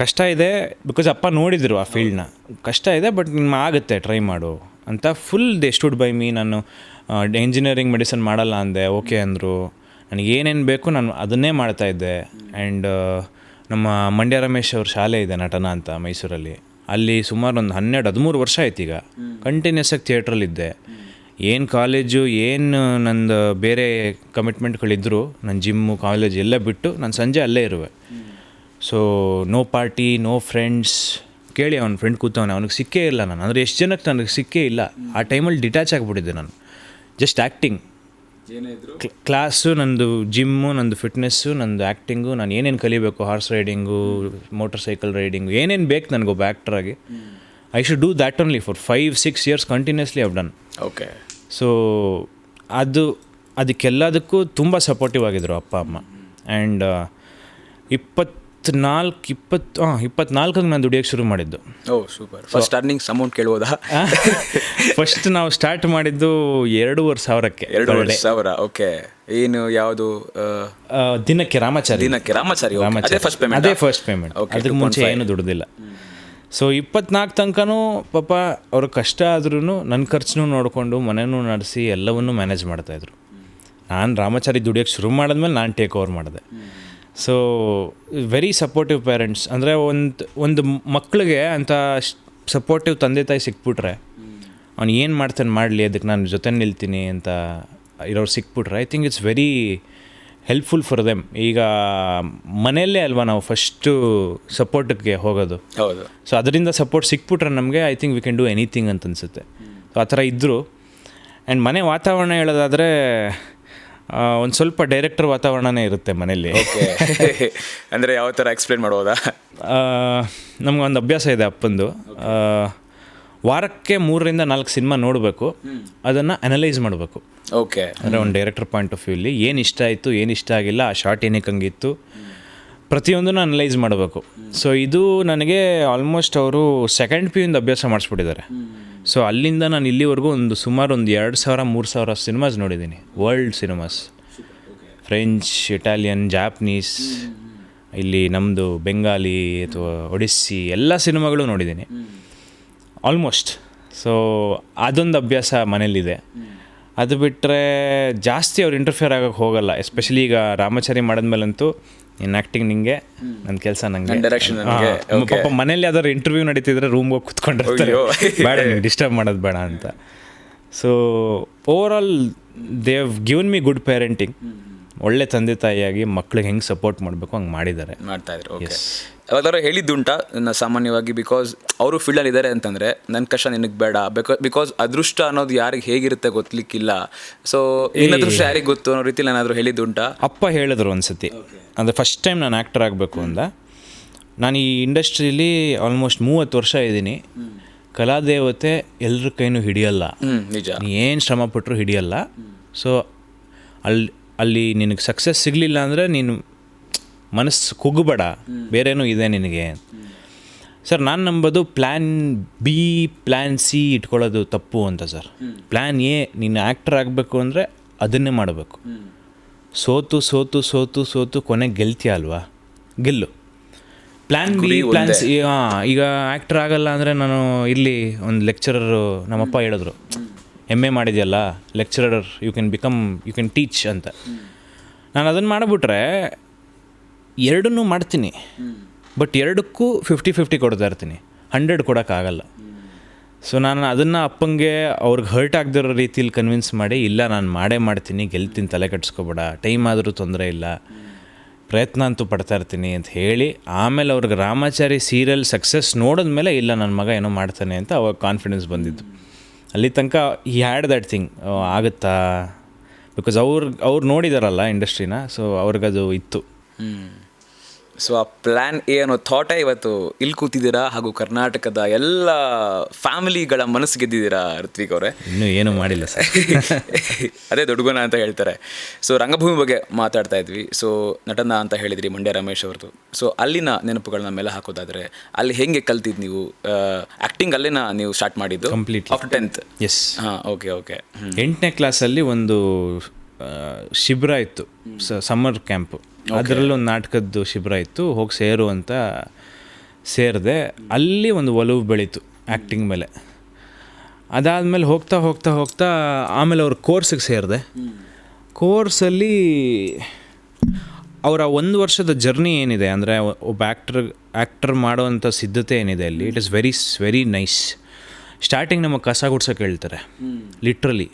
ಕಷ್ಟ ಇದೆ ಬಿಕಾಸ್ ಅಪ್ಪ ನೋಡಿದ್ರು ಆ ಫೀಲ್ಡ್ನ ಕಷ್ಟ ಇದೆ ಬಟ್ ನಿಮ್ಮ ಆಗುತ್ತೆ ಟ್ರೈ ಮಾಡು ಅಂತ full they stood by me ನಾನು ಇಂಜಿನಿಯರಿಂಗ್ ಮೆಡಿಸನ್ ಮಾಡಲ್ಲ ಅಂದೆ ಓಕೆ ಅಂದರು. ನನಗೆ ಏನೇನು ಬೇಕು ನಾನು ಅದನ್ನೇ ಮಾಡ್ತಾ ಇದ್ದೆ. ಆ್ಯಂಡ್ ನಮ್ಮ ಮಂಡ್ಯ ರಮೇಶ್ ಅವ್ರ ಶಾಲೆ ಇದೆ ನಟನ ಅಂತ ಮೈಸೂರಲ್ಲಿ. ಅಲ್ಲಿ ಸುಮಾರು ಒಂದು ಹನ್ನೆರಡು ಹದಿಮೂರು ವರ್ಷ ಆಯ್ತು ಈಗ. ಕಂಟಿನ್ಯೂಸ್ ಆಗಿ ಥಿಯೇಟ್ರಲ್ಲಿದ್ದೆ ಏನು ಕಾಲೇಜು ಏನು ನಂದು ಬೇರೆ ಕಮಿಟ್ಮೆಂಟ್ಗಳಿದ್ರು ನನ್ನ ಜಿಮ್ಮು ಕಾಲೇಜ್ ಎಲ್ಲ ಬಿಟ್ಟು ನಾನು ಸಂಜೆ ಅಲ್ಲೇ ಇರುವೆ. So no party no friends ಕೇಳಿ ಅವ್ನ ಫ್ರೆಂಡ್ ಕೂತವನೆ ಅವ್ನಿಗೆ ಸಿಕ್ಕೇ ಇಲ್ಲ ನಾನು. ಅಂದರೆ ಎಷ್ಟು ಜನಕ್ಕೆ ನನಗೆ ಸಿಕ್ಕೇ ಇಲ್ಲ. ಆ ಟೈಮಲ್ಲಿ ಡಿಟ್ಯಾಚ್ ಆಗಿಬಿಟ್ಟಿದ್ದೆ ನಾನು. ಜಸ್ಟ್ ಆ್ಯಕ್ಟಿಂಗ್ ಕ್ಲಾಸು ನಂದು ಜಿಮ್ಮು ನಂದು ಫಿಟ್ನೆಸ್ಸು ನಂದು ಆ್ಯಕ್ಟಿಂಗು ನಾನು ಏನೇನು ಕಲಿಬೇಕು? Horse riding motorcycle riding ಏನೇನು ಬೇಕು ನನಗೊಬ್ಬ ಆ್ಯಕ್ಟ್ರಾಗಿ I should do that only for five six years continuously have done okay so ಅದು ಅದಕ್ಕೆಲ್ಲದಕ್ಕೂ ತುಂಬ ಸಪೋರ್ಟಿವ್ ಆಗಿದ್ರು ಅಪ್ಪ ಅಮ್ಮ. ಆ್ಯಂಡ್ ಇಪ್ಪತ್ನಾಲ್ಕು ಇಪ್ಪತ್ತು ಹಾಂ ಇಪ್ಪತ್ನಾಲ್ಕಾಗ ನಾನು ದುಡಿಯೋಕ್ಕೆ ಶುರು ಮಾಡಿದ್ದು. Oh super first earnings amount ಕೇಳ್ಬೋದಾ? ಫಸ್ಟ್ ನಾವು ಸ್ಟಾರ್ಟ್ ಮಾಡಿದ್ದು ಎರಡೂವರೆ ಸಾವಿರಕ್ಕೆ. ಎರಡೂವರೆ ಸಾವಿರ ಓಕೆ ಏನು ಯಾವುದು ದಿನಕ್ಕೆ ರಾಮಾಚಾರಿ. ದಿನಕ್ಕೆ ರಾಮಾಚಾರಿ ರಾಮಾಚಾರಿ. ಅದೇ ಫಸ್ಟ್ ಪೇಮೆಂಟ್ ಅದೇ ಫಸ್ಟ್ ಪೇಮೆಂಟ್ ಅದಕ್ಕೆ ಮುಂಚೆ ಏನು ದುಡ್ದಿಲ್ಲ. ಸೊ ಇಪ್ಪತ್ನಾಲ್ಕು ತನಕನೂ ಪಾಪ ಅವ್ರ ಕಷ್ಟ ಆದ್ರೂ ನನ್ನ ಖರ್ಚು ನೋಡಿಕೊಂಡು ಮನೆಯೂ ನಡೆಸಿ ಎಲ್ಲವನ್ನೂ ಮ್ಯಾನೇಜ್ ಮಾಡ್ತಾಯಿದ್ರು ನಾನು ರಾಮಾಚಾರಿ ದುಡಿಯೋಕ್ಕೆ ಶುರು ಮಾಡಿದ್ಮೇಲೆ ನಾನು ಟೇಕ್ ಓವರ್ ಮಾಡಿದೆ. ಸೊ ವೆರಿ ಸಪೋರ್ಟಿವ್ ಪೇರೆಂಟ್ಸ್ ಅಂದರೆ ಒಂದು ಒಂದು ಮಕ್ಕಳಿಗೆ ಅಂಥ ಸಪೋರ್ಟಿವ್ ತಂದೆ ತಾಯಿ ಸಿಕ್ಬಿಟ್ರೆ, ಅವ್ನು ಏನು ಮಾಡ್ತಾನೆ ಮಾಡಲಿ ಅದಕ್ಕೆ ನಾನು ಜೊತೆ ನಿಲ್ತೀನಿ ಅಂತ ಇರೋರು ಸಿಕ್ಬಿಟ್ರೆ I think it's very helpful for them ಈಗ ಮನೆಯಲ್ಲೇ ಅಲ್ವಾ ನಾವು ಫಸ್ಟು ಸಪೋರ್ಟಿಗೆ ಹೋಗೋದು. ಹೌದು. ಸೊ ಅದರಿಂದ ಸಪೋರ್ಟ್ ಸಿಕ್ಬಿಟ್ರೆ ನಮಗೆ I think we can do anything ಅಂತ ಅನಿಸುತ್ತೆ. ಸೊ ಆ ಥರ ಇದ್ದರು ಆ್ಯಂಡ್ ಮನೆ ವಾತಾವರಣ ಹೇಳೋದಾದರೆ ಒಂದು ಸ್ವಲ್ಪ ಡೈರೆಕ್ಟರ್ ವಾತಾವರಣನೇ ಇರುತ್ತೆ ಮನೇಲಿ ಓಕೆ. ಅಂದರೆ ಯಾವ ಥರ ಎಕ್ಸ್ಪ್ಲೇನ್ ಮಾಡ್ಬೋದಾ? ನಮಗೊಂದು ಅಭ್ಯಾಸ ಇದೆ ಅಪ್ಪಂದು. ವಾರಕ್ಕೆ ಮೂರರಿಂದ ನಾಲ್ಕು ಸಿನಿಮಾ ನೋಡಬೇಕು. ಅದನ್ನು ಅನಲೈಸ್ ಮಾಡಬೇಕು. ಓಕೆ ಅಂದರೆ ಒಂದು ಡೈರೆಕ್ಟರ್ ಪಾಯಿಂಟ್ ಆಫ್ ವ್ಯೂಲಿ ಏನು ಇಷ್ಟ ಆಯಿತು ಏನು ಇಷ್ಟ ಆಗಿಲ್ಲ ಆ ಶಾರ್ಟ್ ಏನಕ್ಕೆ ಹಂಗಿತ್ತು ಪ್ರತಿಯೊಂದನ್ನು ಅನಲೈಸ್ ಮಾಡಬೇಕು. ಸೊ ಇದು ನನಗೆ ಆಲ್ಮೋಸ್ಟ್ ಅವರು ಸೆಕೆಂಡ್ ಪಿ ಯಿಂದ ಅಭ್ಯಾಸ ಮಾಡಿಸ್ಬಿಟ್ಟಿದ್ದಾರೆ. ಸೊ ಅಲ್ಲಿಂದ ನಾನು ಇಲ್ಲಿವರೆಗೂ ಒಂದು ಸುಮಾರು ಒಂದು ಎರಡು ಸಾವಿರ ಮೂರು ಸಾವಿರ ಸಿನಿಮಾಸ್ ನೋಡಿದ್ದೀನಿ. World cinemas French Italian Japanese ಇಲ್ಲಿ ನಮ್ಮದು ಬೆಂಗಾಲಿ ಅಥವಾ ಒಡಿಸ್ಸಿ ಎಲ್ಲ ಸಿನಿಮಾಗಳು ನೋಡಿದ್ದೀನಿ. ಆಲ್ಮೋಸ್ಟ್ ಸೊ ಅದೊಂದು ಅಭ್ಯಾಸ ಮನೇಲಿದೆ. ಅದು ಬಿಟ್ಟರೆ ಜಾಸ್ತಿ ಅವ್ರು ಇಂಟರ್ಫಿಯರ್ ಆಗೋಕ್ಕೆ ಹೋಗಲ್ಲ. ಎಸ್ಪೆಷಲಿ ಈಗ ರಾಮಾಚಾರಿ ಮಾಡಿದ್ಮೇಲಂತೂ ನಿನ್ನ ಆ್ಯಕ್ಟಿಂಗ್ ನಿಂಗೆ ನನ್ನ ಕೆಲಸ ನಂಗೆ. ಪಾಪ ಮನೇಲಿ ಯಾವ್ದಾದ್ರು ಇಂಟರ್ವ್ಯೂ ನಡೀತಿದ್ರೆ ರೂಮ್ಗೆ ಹೋಗಿ ಕುತ್ಕೊಂಡಿರ್ತಾರೆ. ಬೇಡ ಬೇಡ ಡಿಸ್ಟರ್ಬ್ ಮಾಡೋದು ಬೇಡ ಅಂತ. So overall they've given me good parenting ಒಳ್ಳೆ ತಂದೆ ತಾಯಿಯಾಗಿ ಮಕ್ಳಿಗೆ ಹೆಂಗೆ ಸಪೋರ್ಟ್ ಮಾಡಬೇಕು ಹಂಗೆ ಮಾಡಿದ್ದಾರೆ. ಮಾಡ್ತಾ ಇದ್ರು. ಯಾವ್ದಾದ್ರು ಹೇಳಿದ್ದುಂಟ? ನನ್ನ ಸಾಮಾನ್ಯವಾಗಿ ಬಿಕಾಸ್ ಅವರು ಫೀಲ್ಡಲ್ಲಿ ಇದ್ದಾರೆ ಅಂತಂದರೆ ನನ್ನ ಕಷ್ಟ ನಿನಗೆ ಬೇಡ. ಬಿಕಾಸ್ ಅದೃಷ್ಟ ಅನ್ನೋದು ಯಾರಿಗೆ ಹೇಗಿರುತ್ತೆ ಗೊತ್ತಲಿಕ್ಕಿಲ್ಲ ಸೊ ನಿನ್ನ ಅದೃಷ್ಟ ಯಾರಿಗೆ ಗೊತ್ತು ಅನ್ನೋ ರೀತಿಲಿ ಏನಾದರೂ ಹೇಳಿದ್ದುಂಟ? ಅಪ್ಪ ಹೇಳಿದ್ರು ಒಂದ್ಸತಿ. ಅಂದರೆ ಫಸ್ಟ್ ಟೈಮ್ ನಾನು ಆ್ಯಕ್ಟರ್ ಆಗಬೇಕು ಅಂದ. ನಾನು ಈ ಇಂಡಸ್ಟ್ರೀಲಿ ಆಲ್ಮೋಸ್ಟ್ ಮೂವತ್ತು ವರ್ಷ ಇದ್ದೀನಿ. ಕಲಾದೇವತೆ ಎಲ್ಲರ ಕೈನೂ ಹಿಡಿಯಲ್ಲ. ನಿಜ. ಏನು ಶ್ರಮ ಪಟ್ಟರು ಹಿಡಿಯಲ್ಲ. ಸೊ ಅಲ್ಲಿ ಅಲ್ಲಿ ನಿನಗೆ ಸಕ್ಸಸ್ ಸಿಗಲಿಲ್ಲ ಅಂದರೆ ನೀನು ಮನಸ್ಸು ಕುಗ್ಗಬೇಡ ಬೇರೇನೂ ಇದೆ ನಿನಗೆ ಸರ್ ನಾನು ನಂಬೋದು ಪ್ಲ್ಯಾನ್ ಬಿ ಪ್ಲ್ಯಾನ್ ಸಿ ಇಟ್ಕೊಳ್ಳೋದು ತಪ್ಪು ಅಂತ ಸರ್. ಪ್ಲ್ಯಾನ್ ಎ ನೀನು ಆ್ಯಕ್ಟರ್ ಆಗಬೇಕು ಅಂದರೆ ಅದನ್ನೇ ಮಾಡಬೇಕು. ಸೋತು ಸೋತು ಸೋತು ಸೋತು ಕೊನೆಗೆ ಗೆಲ್ತೀಯ ಅಲ್ವಾ? ಗೆಲ್ಲು. ಪ್ಲ್ಯಾನ್ ಬಿ ಪ್ಲ್ಯಾನ್ ಸಿ ಹಾಂ ಈಗ ಆ್ಯಕ್ಟರ್ ಆಗಲ್ಲ ಅಂದರೆ ನಾನು ಇಲ್ಲಿ ಒಂದು ಲೆಕ್ಚರರು ನಮ್ಮಪ್ಪ ಹೇಳಿದ್ರು. M A ಮಾಡಿದೆಯಲ್ಲ lecturer you can become you can teach ಅಂತ. ನಾನು ಅದನ್ನು ಮಾಡಿಬಿಟ್ರೆ ಎರಡನ್ನೂ ಮಾಡ್ತೀನಿ. ಬಟ್ ಎರಡಕ್ಕೂ ಫಿಫ್ಟಿ ಫಿಫ್ಟಿ ಕೊಡ್ತಾ ಇರ್ತೀನಿ. ಹಂಡ್ರೆಡ್ ಕೊಡೋಕ್ಕಾಗಲ್ಲ. ಸೊ ನಾನು ಅದನ್ನು ಅಪ್ಪಂಗೆ ಅವ್ರಿಗೆ ಹರ್ಟ್ ಆಗದಿರೋ ರೀತಿಯಲ್ಲಿ ಕನ್ವಿನ್ಸ್ ಮಾಡಿ, ಇಲ್ಲ ನಾನು ಮಾಡೇ ಮಾಡ್ತೀನಿ, ಗೆಲ್ತೀನಿ, ತಲೆ ಕಟ್ಸ್ಕೊಬೇಡ ಟೈಮ್ ಆದರೂ ತೊಂದರೆ ಇಲ್ಲ, ಪ್ರಯತ್ನ ಅಂತೂ ಪಡ್ತಾ ಇರ್ತೀನಿ ಅಂತ ಹೇಳಿ, ಆಮೇಲೆ ಅವ್ರಿಗೆ ರಾಮಾಚಾರಿ ಸೀರಿಯಲ್ ಸಕ್ಸಸ್ ನೋಡಿದ್ಮೇಲೆ, ಇಲ್ಲ ನನ್ನ ಮಗ ಏನೋ ಮಾಡ್ತಾನೆ ಅಂತ ಅವಾಗ ಕಾನ್ಫಿಡೆನ್ಸ್ ಬಂದಿದ್ದು. ಅಲ್ಲಿ ತನಕ ಈ ಹ್ಯಾಡ್ ದಟ್ ಥಿಂಗ್ ಆಗುತ್ತಾ? ಬಿಕಾಸ್ ಅವ್ರು ಅವ್ರು ನೋಡಿದಾರಲ್ಲ ಇಂಡಸ್ಟ್ರಿನ ಸೊ ಅವ್ರಿಗದು ಇತ್ತು. ಸೊ ಆ ಪ್ಲ್ಯಾನ್ ಎ ಅನ್ನೋ ಥಾಟೇ ಇವತ್ತು ಇಲ್ಲಿ ಕೂತಿದ್ದೀರಾ ಹಾಗೂ ಕರ್ನಾಟಕದ ಎಲ್ಲ ಫ್ಯಾಮಿಲಿಗಳ ಮನಸ್ಸು ಗೆದ್ದಿದ್ದೀರಾ ಋತ್ವಿಕ್ ಅವರೇ? ಇನ್ನೂ ಏನು ಮಾಡಿಲ್ಲ ಸರ್. ಅದೇ ದೊಡ್ಡ ಗುಣ ಅಂತ ಹೇಳ್ತಾರೆ. ಸೊ ರಂಗಭೂಮಿ ಬಗ್ಗೆ ಮಾತಾಡ್ತಾ ಇದ್ವಿ. ಸೊ ನಟನ ಅಂತ ಹೇಳಿದ್ರಿ ಮಂಡ್ಯ ರಮೇಶ್ ಅವ್ರದ್ದು. ಸೊ ಅಲ್ಲಿನ ನೆನಪುಗಳನ್ನ ಮೇಲೆ ಹಾಕೋದಾದರೆ ಅಲ್ಲಿ ಹೆಂಗೆ ಕಲ್ತಿದ್ದು ನೀವು? ಆ್ಯಕ್ಟಿಂಗ್ ಅಲ್ಲೇನ ನೀವು ಸ್ಟಾರ್ಟ್ ಮಾಡಿದ್ದು? ಕಂಪ್ಲೀಟ್ ಆಫ್ ಟೆಂತ್ ಎಸ್ ಹಾಂ ಓಕೆ ಓಕೆ ಎಂಟನೇ ಕ್ಲಾಸಲ್ಲಿ ಒಂದು ಶಿಬಿರ ಇತ್ತು. ಸಮ್ಮರ್ ಕ್ಯಾಂಪು ಅದರಲ್ಲಿ ಒಂದು ನಾಟಕದ್ದು ಶಿಬಿರ ಇತ್ತು ಹೋಗಿ ಸೇರು ಅಂತ ಸೇರಿದೆ ಅಲ್ಲಿ ಒಂದು ಒಲವು ಬೆಳೀತು ಆ್ಯಕ್ಟಿಂಗ್ ಮೇಲೆ. ಅದಾದಮೇಲೆ ಹೋಗ್ತಾ ಹೋಗ್ತಾ ಹೋಗ್ತಾ ಆಮೇಲೆ ಅವ್ರ ಕೋರ್ಸಿಗೆ ಸೇರಿದೆ. ಕೋರ್ಸಲ್ಲಿ ಅವರ ಒಂದು ವರ್ಷದ ಜರ್ನಿ ಏನಿದೆ ಅಂದರೆ ಒಬ್ಬ ಆ್ಯಕ್ಟರ್ ಆ್ಯಕ್ಟರ್ ಮಾಡುವಂಥ ಸಿದ್ಧತೆ ಏನಿದೆ ಅಲ್ಲಿ. It is very very nice starting ನಮಗೆ ಕಸ ಗುಡ್ಸೋಕೆ ಹೇಳ್ತಾರೆ. ಲಿಟ್ರಲಿ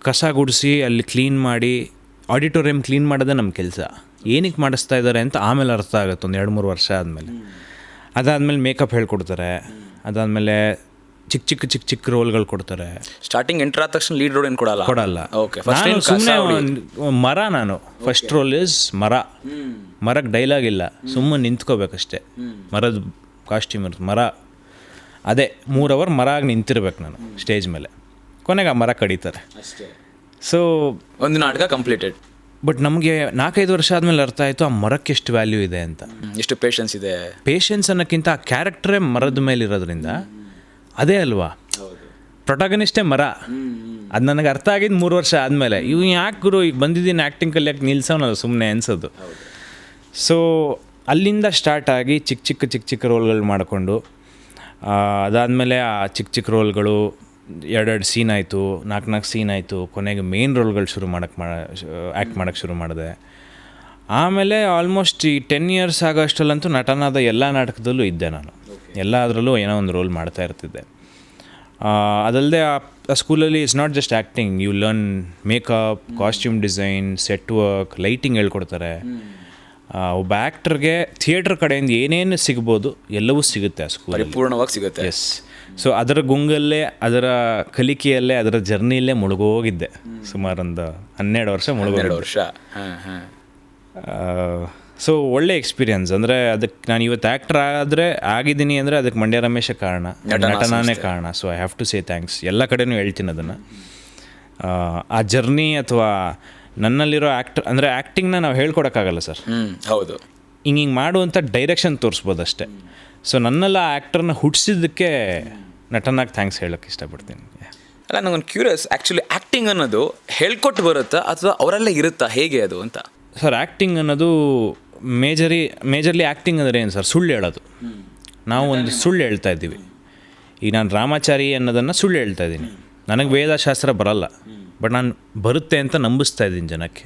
ಕಸ ಗುಡಿಸಿ ಅಲ್ಲಿ ಕ್ಲೀನ್ ಮಾಡಿ ಆಡಿಟೋರಿಯಂ ಕ್ಲೀನ್ ಮಾಡೋದೇ ನಮ್ಮ ಕೆಲಸ. ಏನಕ್ಕೆ ಮಾಡಿಸ್ತಾ ಇದ್ದಾರೆ ಅಂತ ಆಮೇಲೆ ಅರ್ಥ ಆಗುತ್ತೆ ಒಂದು ಎರಡು ಮೂರು ವರ್ಷ ಆದಮೇಲೆ. ಅದಾದಮೇಲೆ ಮೇಕಪ್ ಹೇಳ್ಕೊಡ್ತಾರೆ. ಅದಾದಮೇಲೆ ಚಿಕ್ಕ ಚಿಕ್ಕ ಚಿಕ್ಕ ಚಿಕ್ಕ ರೋಲ್ಗಳು ಕೊಡ್ತಾರೆ. ಸ್ಟಾರ್ಟಿಂಗ್ ಎಂಟರ್ ಆದ ತಕ್ಷಣ ಲೀಡ್ ರೋಡ್ ಏನು ಕೊಡಲ್ಲ? ಕೊಡಲ್ಲ. ಓಕೆ ನಾನು ಸುಮ್ಮನೆ ಮರ ನಾನು. ಫಸ್ಟ್ ರೋಲ್ ಇಸ್ ಮರ. ಮರಕ್ಕೆ ಡೈಲಾಗ್ ಇಲ್ಲ. ಸುಮ್ಮನೆ ನಿಂತ್ಕೋಬೇಕಷ್ಟೇ. ಮರದ ಕಾಸ್ಟ್ಯೂಮ್ ಇರುತ್ತೆ ಮರ. ಅದೇ ಮೂರು ಅವರ್ ಮರ ಆಗಿ ನಿಂತಿರ್ಬೇಕು ನಾನು ಸ್ಟೇಜ್ ಮೇಲೆ. ಕೊನೆಗೆ ಆ ಮರ ಕಡಿತಾರೆ. ಅಷ್ಟೇ. ಸೊ ಒಂದು ನಾಟಕ ಕಂಪ್ಲೀಟೆಡ್ ಬಟ್ ನಮಗೆ ನಾಲ್ಕೈದು ವರ್ಷ ಆದಮೇಲೆ ಅರ್ಥ ಆಯಿತು ಆ ಮರಕ್ಕೆ ಎಷ್ಟು ವ್ಯಾಲ್ಯೂ ಇದೆ ಅಂತ. ಎಷ್ಟು ಪೇಷನ್ಸ್ ಇದೆ. ಪೇಷನ್ಸ್ ಅನ್ನೋಕ್ಕಿಂತ ಆ ಕ್ಯಾರೆಕ್ಟ್ರೇ ಮರದ ಮೇಲೆ ಇರೋದ್ರಿಂದ ಅದೇ ಅಲ್ವಾ? ಪ್ರೊಟಾಗನಿಸ್ಟೇ ಮರ. ಅದು ನನಗೆ ಅರ್ಥ ಆಗಿದ್ದು ಮೂರು ವರ್ಷ ಆದಮೇಲೆ. ಇವು ಯಾಕೆ ಗುರು ಈಗ ಬಂದಿದ್ದೀನಿ ಆ್ಯಕ್ಟಿಂಗ್ ಕಲಿಯಕ್ಕೆ ನಿಲ್ಸೋನಲ್ಲ ಸುಮ್ಮನೆ ಅನ್ಸೋದು. ಸೊ ಅಲ್ಲಿಂದ ಸ್ಟಾರ್ಟ್ ಆಗಿ ಚಿಕ್ಕ ಚಿಕ್ಕ ಚಿಕ್ಕ ಚಿಕ್ಕ ರೋಲ್ಗಳು ಮಾಡಿಕೊಂಡು ಅದಾದಮೇಲೆ ಆ ಚಿಕ್ಕ ಚಿಕ್ಕ ರೋಲ್ಗಳು ಎರಡೆರಡು ಸೀನ್ ಆಯಿತು ನಾಲ್ಕು ನಾಲ್ಕು ಸೀನ್ ಆಯಿತು ಕೊನೆಗೆ ಮೇನ್ ರೋಲ್ಗಳು ಶುರು ಮಾಡೋಕ್ಕೆ ಮಾಡ ಆ್ಯಕ್ಟ್ ಮಾಡೋಕ್ಕೆ ಶುರು ಮಾಡಿದೆ. ಆಮೇಲೆ ಆಲ್ಮೋಸ್ಟ್ ಈ ಟೆನ್ ಇಯರ್ಸ್ ಆಗೋಷ್ಟರಲ್ಲಂತೂ ನಟನಾದ ಎಲ್ಲ ನಾಟಕದಲ್ಲೂ ಇದ್ದೆ ನಾನು. ಎಲ್ಲದರಲ್ಲೂ ಏನೋ ಒಂದು ರೋಲ್ ಮಾಡ್ತಾ ಇರ್ತಿದ್ದೆ. ಅದಲ್ಲದೆ ಆ ಸ್ಕೂಲಲ್ಲಿ it's not just acting you learn makeup costume design set work lighting ಹೇಳ್ಕೊಡ್ತಾರೆ. ಒಬ್ಬ ಆ್ಯಕ್ಟ್ರಿಗೆ ಥಿಯೇಟ್ರ್ ಕಡೆಯಿಂದ ಏನೇನು ಸಿಗ್ಬೋದು ಎಲ್ಲವೂ ಸಿಗುತ್ತೆ ಆ ಸ್ಕೂಲ್ ಪರಿಪೂರ್ಣವಾಗಿ ಸಿಗುತ್ತೆ. ಎಸ್ ಸೊ ಅದರ ಗುಂಗಲ್ಲೇ ಅದರ ಕಲಿಕೆಯಲ್ಲೇ ಅದರ ಜರ್ನಿಯಲ್ಲೇ ಮುಳುಗೋಗಿದ್ದೆ. ಸುಮಾರೊಂದು ಹನ್ನೆರಡು ವರ್ಷ ಮುಳುಗೋಗಿದ್ದೆ. ವರ್ಷ. ಸೊ ಒಳ್ಳೆ ಎಕ್ಸ್ಪೀರಿಯನ್ಸ್ ಅಂದರೆ ಅದಕ್ಕೆ ನಾನು ಇವತ್ತು ಆ್ಯಕ್ಟ್ರ್ ಆದರೆ ಆಗಿದ್ದೀನಿ ಅಂದರೆ ಅದಕ್ಕೆ ಮಂಡ್ಯ ರಮೇಶ ಕಾರಣ. ನಟನಾ ನಟನಾನೇ ಕಾರಣ. So I have to say thanks ಎಲ್ಲ ಕಡೆನೂ ಹೇಳ್ತೀನಿ ಅದನ್ನು. ಆ ಜರ್ನಿ ಅಥವಾ ನನ್ನಲ್ಲಿರೋ ಆ್ಯಕ್ಟರ್ ಅಂದರೆ ಆ್ಯಕ್ಟಿಂಗ್ನ ನಾವು ಹೇಳ್ಕೊಡೋಕ್ಕಾಗಲ್ಲ ಸರ್. ಹೌದು. ಹಿಂಗೆ ಹಿಂಗೆ ಮಾಡುವಂಥ ಡೈರೆಕ್ಷನ್ ತೋರಿಸ್ಬೋದು ಅಷ್ಟೇ ಸೊ ನನ್ನೆಲ್ಲ ಆ್ಯಕ್ಟರ್ನ ಹುಟ್ಟಿಸಿದ್ದಕ್ಕೆ ನಟನಾಗಿ ಥ್ಯಾಂಕ್ಸ್ ಹೇಳೋಕ್ಕೆ ಇಷ್ಟಪಡ್ತೀನಿ. ಅಲ್ಲ ನಂಗೊಂದು ಕ್ಯೂರಿಯಸ್ ಆ್ಯಕ್ಚುಲಿ ಆ್ಯಕ್ಟಿಂಗ್ ಅನ್ನೋದು ಹೇಳ್ಕೊಟ್ಟು ಬರುತ್ತಾ ಅಥವಾ ಅವರಲ್ಲೇ ಇರುತ್ತಾ? ಹೇಗೆ ಅದು ಅಂತ? ಸರ್ ಆ್ಯಕ್ಟಿಂಗ್ ಅನ್ನೋದು ಮೇಜರಿ ಮೇಜರ್ಲಿ ಆ್ಯಕ್ಟಿಂಗ್ ಅಂದರೆ ಏನು ಸರ್ ಸುಳ್ಳು ಹೇಳೋದು. ನಾವು ಒಂದು ಸುಳ್ಳು ಹೇಳ್ತಾ ಇದ್ದೀವಿ. ಈಗ ನಾನು ರಾಮಾಚಾರಿ ಅನ್ನೋದನ್ನು ಸುಳ್ಳು ಹೇಳ್ತಾ ಇದ್ದೀನಿ. ನನಗೆ ವೇದಶಾಸ್ತ್ರ ಬರಲ್ಲ. ಬಟ್ ನಾನು ಬರುತ್ತೆ ಅಂತ ನಂಬಿಸ್ತಾ ಇದ್ದೀನಿ ಜನಕ್ಕೆ.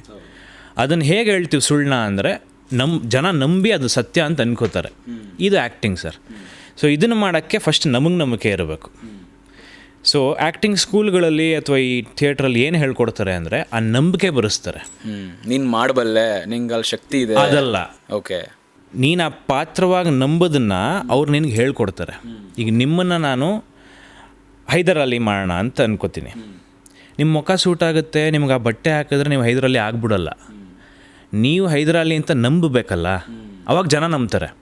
ಅದನ್ನು ಹೇಗೆ ಹೇಳ್ತೀವಿ ಸುಳ್ಳನ್ನ ಅಂದರೆ ನಮ್ಮ ಜನ ನಂಬಿ ಅದು ಸತ್ಯ ಅಂತ ಅನ್ಕೋತಾರೆ. ಇದು ಆ್ಯಕ್ಟಿಂಗ್ ಸರ್ ಸೊ ಇದನ್ನು ಮಾಡೋಕ್ಕೆ ಫಸ್ಟ್ ನಮಗೆ ನಂಬಿಕೆ ಇರಬೇಕು. ಸೊ ಆ್ಯಕ್ಟಿಂಗ್ ಸ್ಕೂಲ್ಗಳಲ್ಲಿ ಅಥವಾ ಈ ಥಿಯೇಟ್ರಲ್ಲಿ ಏನು ಹೇಳ್ಕೊಡ್ತಾರೆ ಅಂದರೆ ಆ ನಂಬಿಕೆ ಬರೆಸ್ತಾರೆ. ನೀನು ಮಾಡಬಲ್ಲೆ ನಿಂಗೆ ಅಲ್ಲಿ ಶಕ್ತಿ ಇದೆ. ಅದಲ್ಲ. ಓಕೆ. ನೀನು ಆ ಪಾತ್ರವಾಗಿ ನಂಬೋದನ್ನು ಅವ್ರು ನಿನಗೆ ಹೇಳ್ಕೊಡ್ತಾರೆ. ಈಗ ನಿಮ್ಮನ್ನು ನಾನು ಹೈದರಲ್ಲಿ ಮಾಡೋಣ ಅಂತ ಅನ್ಕೋತೀನಿ. ನಿಮ್ಮ ಮುಖ ಸೂಟ್ ಆಗುತ್ತೆ ನಿಮ್ಗೆ ಆ ಬಟ್ಟೆ ಹಾಕಿದ್ರೆ ನೀವು ಹೈದರಲ್ಲಿ ಆಗ್ಬಿಡಲ್ಲ. ನೀವು ಹೈದರಾಲಿ ಅಂತ ನಂಬಬೇಕಲ್ಲ? ಅವಾಗ ಜನ ನಂಬ್ತಾರೆ.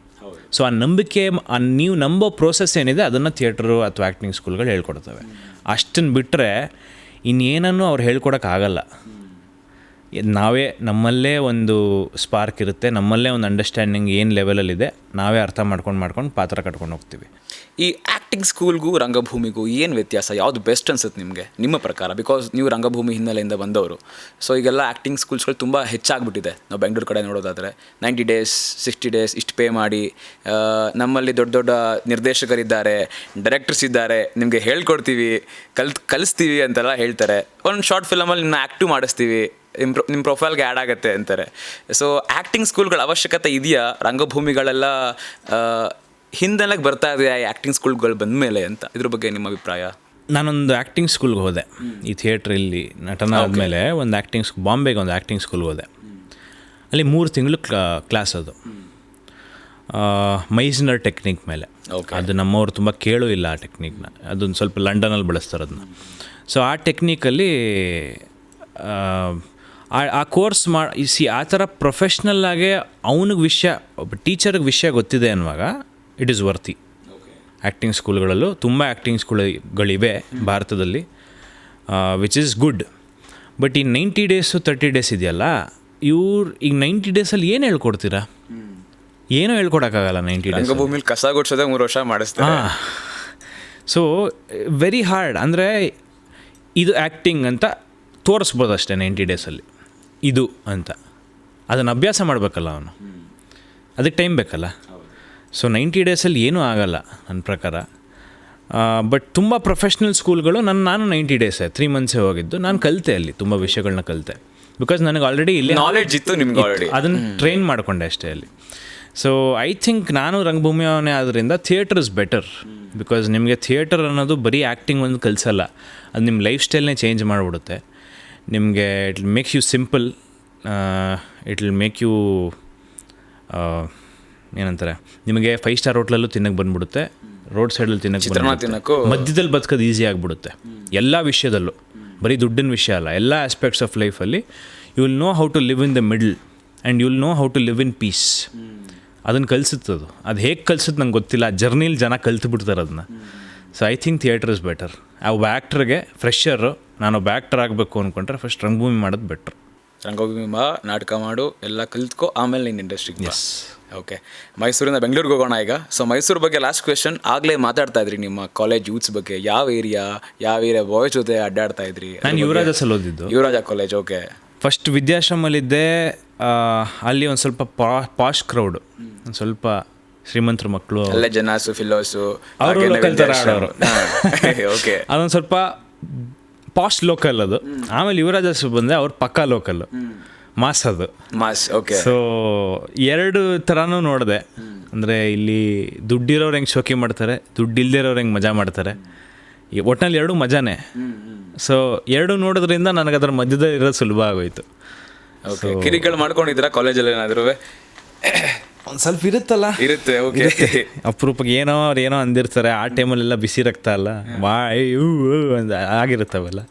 ಸೊ ಆ ನಂಬಿಕೆ ನೀವು ನಂಬೋ ಪ್ರೋಸೆಸ್ ಏನಿದೆ, ಅದನ್ನು ಥಿಯೇಟ್ರು ಅಥವಾ ಆ್ಯಕ್ಟಿಂಗ್ ಸ್ಕೂಲ್ಗಳು ಹೇಳ್ಕೊಡ್ತವೆ. ಅಷ್ಟನ್ನು ಬಿಟ್ಟರೆ ಇನ್ನೇನನ್ನು ಅವ್ರು ಹೇಳ್ಕೊಡೋಕ್ಕಾಗಲ್ಲ. ನಾವೇ ನಮ್ಮಲ್ಲೇ ಒಂದು ಸ್ಪಾರ್ಕ್ ಇರುತ್ತೆ, ನಮ್ಮಲ್ಲೇ ಒಂದು ಅಂಡರ್ಸ್ಟ್ಯಾಂಡಿಂಗ್ ಏನು ಲೆವೆಲಲ್ಲಿದೆ ನಾವೇ ಅರ್ಥ ಮಾಡ್ಕೊಂಡು ಮಾಡ್ಕೊಂಡು ಪಾತ್ರ ಕಟ್ಕೊಂಡು ಹೋಗ್ತೀವಿ. ಈ ಆ್ಯಕ್ಟಿಂಗ್ ಸ್ಕೂಲ್ಗೂ ರಂಗಭೂಮಿಗೂ ಏನು ವ್ಯತ್ಯಾಸ? ಯಾವುದು ಬೆಸ್ಟ್ ಅನ್ಸುತ್ತೆ ನಿಮಗೆ? ನಿಮ್ಮ ಪ್ರಕಾರ ಬಿಕಾಸ್ ನೀವು ರಂಗಭೂಮಿ ಹಿನ್ನೆಲೆಯಿಂದ ಬಂದವರು. ಸೊ ಈಗೆಲ್ಲ ಆ್ಯಕ್ಟಿಂಗ್ ಸ್ಕೂಲ್ಸ್ಗಳು ತುಂಬ ಹೆಚ್ಚಾಗ್ಬಿಟ್ಟಿದೆ. ನಾವು ಬೆಂಗಳೂರು ಕಡೆ ನೋಡೋದಾದರೆ. ನೈಂಟಿ ಡೇಸ್ ಸಿಕ್ಸ್ಟಿ ಡೇಸ್ ಇಷ್ಟು ಪೇ ಮಾಡಿ ನಮ್ಮಲ್ಲಿ ದೊಡ್ಡ ದೊಡ್ಡ ನಿರ್ದೇಶಕರಿದ್ದಾರೆ ಡೈರೆಕ್ಟರ್ಸ್ ಇದ್ದಾರೆ, ನಿಮಗೆ ಹೇಳ್ಕೊಡ್ತೀವಿ, ಕಲ್ತ್ ಕಲಿಸ್ತೀವಿ ಅಂತೆಲ್ಲ ಹೇಳ್ತಾರೆ. ಒಂದು ಶಾರ್ಟ್ ಫಿಲಮಲ್ಲಿ ನಿಮ್ಮನ್ನ ಆ್ಯಕ್ಟಿವ್ ಮಾಡಿಸ್ತೀವಿ. ನಿಮ್ಮ ಪ್ರೊ ನಿಮ್ಮ ಪ್ರೊಫೈಲ್ಗೆ ಆ್ಯಡ್ ಆಗುತ್ತೆ ಅಂತಾರೆ. ಸೊ ಆ್ಯಕ್ಟಿಂಗ್ ಸ್ಕೂಲ್ಗಳ ಅವಶ್ಯಕತೆ ಇದೆಯಾ? ರಂಗಭೂಮಿಗಳೆಲ್ಲ ಹಿಂದೆಲ್ಲಕ್ಕೆ ಬರ್ತಾ ಇದೆಯಾ ಈ ಆ್ಯಕ್ಟಿಂಗ್ ಸ್ಕೂಲ್ಗಳು ಬಂದ ಮೇಲೆ ಅಂತ? ಇದ್ರ ಬಗ್ಗೆ ನಿಮ್ಮ ಅಭಿಪ್ರಾಯ? ನಾನೊಂದು ಆ್ಯಕ್ಟಿಂಗ್ ಸ್ಕೂಲ್ಗೆ ಹೋದೆ. ಈ ಥಿಯೇಟ್ರಲ್ಲಿ ನಟನ ಆದಮೇಲೆ ಒಂದು ಆ್ಯಕ್ಟಿಂಗ್ ಸ್ಕೂ ಬಾಂಬೆಗೆ ಒಂದು ಆ್ಯಕ್ಟಿಂಗ್ ಸ್ಕೂಲ್ಗೆ ಹೋದೆ. ಅಲ್ಲಿ ಮೂರು ತಿಂಗಳು ಕ್ಲಾಸ್ ಅದು. ಮೈಸ್ನರ್ ಟೆಕ್ನಿಕ್ ಮೇಲೆ. ಅದು ನಮ್ಮವ್ರು ತುಂಬ ಕೇಳೂ ಇಲ್ಲ ಆ ಟೆಕ್ನಿಕ್ನ ಅದೊಂದು ಸ್ವಲ್ಪ ಲಂಡನಲ್ಲಿ ಬಳಸ್ತಾರೆ ಅದನ್ನ ಸೊ ಆ ಟೆಕ್ನಿಕಲ್ಲಿ ಆ ಕೋರ್ಸ್ ಮಾ ಸಿ ಆ ಥರ ಪ್ರೊಫೆಷ್ನಲ್ಲಾಗೆ ಅವನಿಗೆ ವಿಷಯ ಒಬ್ಬ ಟೀಚರ್ಗೆ ವಿಷಯ ಗೊತ್ತಿದೆ ಅನ್ನುವಾಗ ಇಟ್ ಈಸ್ ವರ್ತಿ ಆ್ಯಕ್ಟಿಂಗ್ ಸ್ಕೂಲ್ಗಳಲ್ಲೂ ತುಂಬ ಆ್ಯಕ್ಟಿಂಗ್ ಸ್ಕೂಲ್ಗಳಿವೆ ಭಾರತದಲ್ಲಿ ವಿಚ್ ಈಸ್ ಗುಡ್ ಬಟ್ ಈ ನೈಂಟಿ ಡೇಸು ತರ್ಟಿ ಡೇಸ್ ಇದೆಯಲ್ಲ ಇವ್ರು ಈಗ ನೈಂಟಿ ಡೇಸಲ್ಲಿ ಏನು ಹೇಳ್ಕೊಡ್ತೀರಾ? ಏನೂ ಹೇಳ್ಕೊಡೋಕ್ಕಾಗಲ್ಲ ನೈಂಟಿ ಡೇಸ್ ಭೂಮಿಲಿ ಕಸ ಗುಡ್ಸೋದೇ ಮೂರು ವರ್ಷ ಮಾಡಿಸ್ತಾರೆ. ಹಾಂ. ಸೊ ವೆರಿ ಹಾರ್ಡ್ ಅಂದರೆ ಇದು ಆ್ಯಕ್ಟಿಂಗ್ ಅಂತ ತೋರಿಸ್ಬೋದು ಅಷ್ಟೇ ನೈಂಟಿ ಡೇಸಲ್ಲಿ ಇದು ಅಂತ. ಅದನ್ನು ಅಭ್ಯಾಸ ಮಾಡಬೇಕಲ್ಲ ಅವನು. ಅದಕ್ಕೆ ಟೈಮ್ ಬೇಕಲ್ಲ. ಸೊ ನೈಂಟಿ ಡೇಸಲ್ಲಿ ಏನೂ ಆಗಲ್ಲ ನನ್ನ ಪ್ರಕಾರ. ಬಟ್ ತುಂಬ ಪ್ರೊಫೆಷ್ನಲ್ ಸ್ಕೂಲ್ಗಳು ನನ್ನ ನಾನು ನೈಂಟಿ ಡೇಸೇ ತ್ರೀ ಮಂತ್ಸೇ ಹೋಗಿದ್ದು. ನಾನು ಕಲಿತೆ ಅಲ್ಲಿ ತುಂಬ ವಿಷಯಗಳನ್ನ ಕಲಿತೆ. ಬಿಕಾಸ್ ನನಗೆ ಆಲ್ರೆಡಿ ಇಲ್ಲಿ ನಾಲೆಡ್ಜ್ ಇತ್ತು ನಿಮ್ಗೆ ಆಲ್ರೆಡಿ ಅದನ್ನು ಟ್ರೈನ್ ಮಾಡಿಕೊಂಡೆ ಅಷ್ಟೇ ಅಲ್ಲಿ. ಸೊ ಐ ಥಿಂಕ್ ನಾನು ರಂಗಭೂಮಿಯವನೇ ಆದ್ದರಿಂದ ಥಿಯೇಟರ್ ಇಸ್ ಬೆಟರ್ ಬಿಕಾಸ್ ನಿಮಗೆ ಥಿಯೇಟರ್ ಅನ್ನೋದು ಬರೀ ಆ್ಯಕ್ಟಿಂಗ್ ಒಂದು ಕಲಿಸಲ್ಲ. ಅದು ನಿಮ್ಮ ಲೈಫ್ ಸ್ಟೈಲ್ನೇ ಚೇಂಜ್ ಮಾಡಿಬಿಡುತ್ತೆ. ನಿಮಗೆ it will make you simple it will make you ಏನಂತಾರೆ ನಿಮಗೆ ಫೈವ್ ಸ್ಟಾರ್ ಹೋಟ್ಲಲ್ಲೂ ತಿನ್ನಕ್ಕೆ ಬಂದ್ಬಿಡುತ್ತೆ ರೋಡ್ ಸೈಡಲ್ಲಿ ತಿನ್ನಕ್ಕೆ. ಮಧ್ಯದಲ್ಲಿ ಬದುಕೋದು ಈಸಿ ಆಗಿಬಿಡುತ್ತೆ. ಎಲ್ಲ ವಿಷಯದಲ್ಲೂ ಬರೀ ದುಡ್ಡಿನ ವಿಷಯ ಅಲ್ಲ ಎಲ್ಲ ಆಸ್ಪೆಕ್ಟ್ಸ್ ಆಫ್ ಲೈಫಲ್ಲಿ you will know how to live in the middle and you will know how to live in peace ಅದನ್ನು ಕಲಿಸುತ್ತದು ಅದು. ಹೇಗೆ ಕಲಿಸುತ್ತೆ ನಂಗೆ ಗೊತ್ತಿಲ್ಲ ಜರ್ನಿಲಿ ಜನ ಕಲ್ತು ಬಿಡ್ತಾರೆ ಅದನ್ನ so I think theatre is better ಆ ಒಬ್ಬ ಆ್ಯಕ್ಟ್ರಿಗೆ ಫ್ರೆಶರು ಬ್ಯಾಕ್ಟರ್ ಆಗಬೇಕು ಅಂದ್ಕೊಂಡ್ರೆ ಫಸ್ಟ್ ರಂಗಭೂಮಿ ಮಾಡೋದು ಬೆಟ್ರ್ ರಂಗಭೂಮಿ ಬಾ ನಾಟಕ ಮಾಡು ಎಲ್ಲ ಕಲಿತ್ಕೊ ಆಮೇಲೆ ನಿನ್ನ ಇಂಡಸ್ಟ್ರಿಗೆ ಎಸ್ ಓಕೆ ಮೈಸೂರಿಂದ ಬೆಂಗಳೂರಿಗೆ ಹೋಗೋಣ ಈಗ. ಸೊ ಮೈಸೂರು ಬಗ್ಗೆ ಲಾಸ್ಟ್ ಕ್ವೆಶನ್ ಆಗಲೇ ಮಾತಾಡ್ತಾ ಇದ್ರಿ ನಿಮ್ಮ ಕಾಲೇಜ್ ಯೂತ್ಸ್ ಬಗ್ಗೆ. ಯಾವ ಏರಿಯಾ ಯಾವ ಏರಿಯಾ ಬಾಯ್ಸ್ ಜೊತೆ ಅಡ್ಡಾಡ್ತಾ ಇದ್ರಿ? ನಾನು ಯುವರಾಜಸಲ್ಲಿ ಓದಿದ್ದು. ಯುವರಾಜ ಕಾಲೇಜ್ ಓಕೆ ಫಸ್ಟ್ ವಿದ್ಯಾಶ್ರಮಲ್ಲಿದ್ದೆ ಅಲ್ಲಿ ಒಂದು ಸ್ವಲ್ಪ ಪಾ ಪಾಶ್ ಕ್ರೌಡ್ ಒಂದು ಸ್ವಲ್ಪ ಶ್ರೀಮಂತರ ಮಕ್ಕಳು ಅಲ್ಲೇ ಜನಾಸು ಫಿಲೋಸು ಅವರು ಅದೊಂದು ಸ್ವಲ್ಪ ಪಾಸ್ಟ್ ಲೋಕಲ್ ಅದು. ಆಮೇಲೆ ಯುವರಾಜಸ್ ಬಂದೆ ಅವ್ರ ಪಕ್ಕಾ ಲೋಕಲ್ ಮಾಸ್ ಅದು. ಮಾಸ್ ಓಕೆ ಸೊ ಎರಡು ಥರನೂ ನೋಡಿದೆ. ಅಂದರೆ ಇಲ್ಲಿ ದುಡ್ಡಿರೋರು ಹೆಂಗೆ ಶೋಕಿ ಮಾಡ್ತಾರೆ ದುಡ್ಡು ಇಲ್ದಿರೋರು ಹೆಂಗೆ ಮಜಾ ಮಾಡ್ತಾರೆ. ಈ ಒಟ್ಟಿನಲ್ಲಿ ಎರಡು ಮಜಾನೇ. ಸೊ ಎರಡು ನೋಡೋದ್ರಿಂದ ನನಗೆ ಅದರ ಮಧ್ಯದಲ್ಲಿ ಇರೋದು ಸುಲಭ ಆಗೋಯ್ತು. ಓಕೆ ಕಿರಿಗಳು ಮಾಡ್ಕೊಂಡಿದ್ದೀರಾ ಕಾಲೇಜಲ್ಲಿ ಏನಾದರೂ ಒಂದು ಸ್ವಲ್ಪ ಇರುತ್ತಲ್ಲ? ಇರುತ್ತೆ ಓಕೆ ಅಪರೂಪಕ್ಕೆ ಏನೋ ಅವ್ರು ಏನೋ ಅಂದಿರ್ತಾರೆ ಆ ಟೈಮಲ್ಲೆಲ್ಲ ಬಿಸಿ ರಕ್ತ ಅಲ್ಲ. ಅಂತ ಆಗಿರುತ್ತವೆಲ್ಲ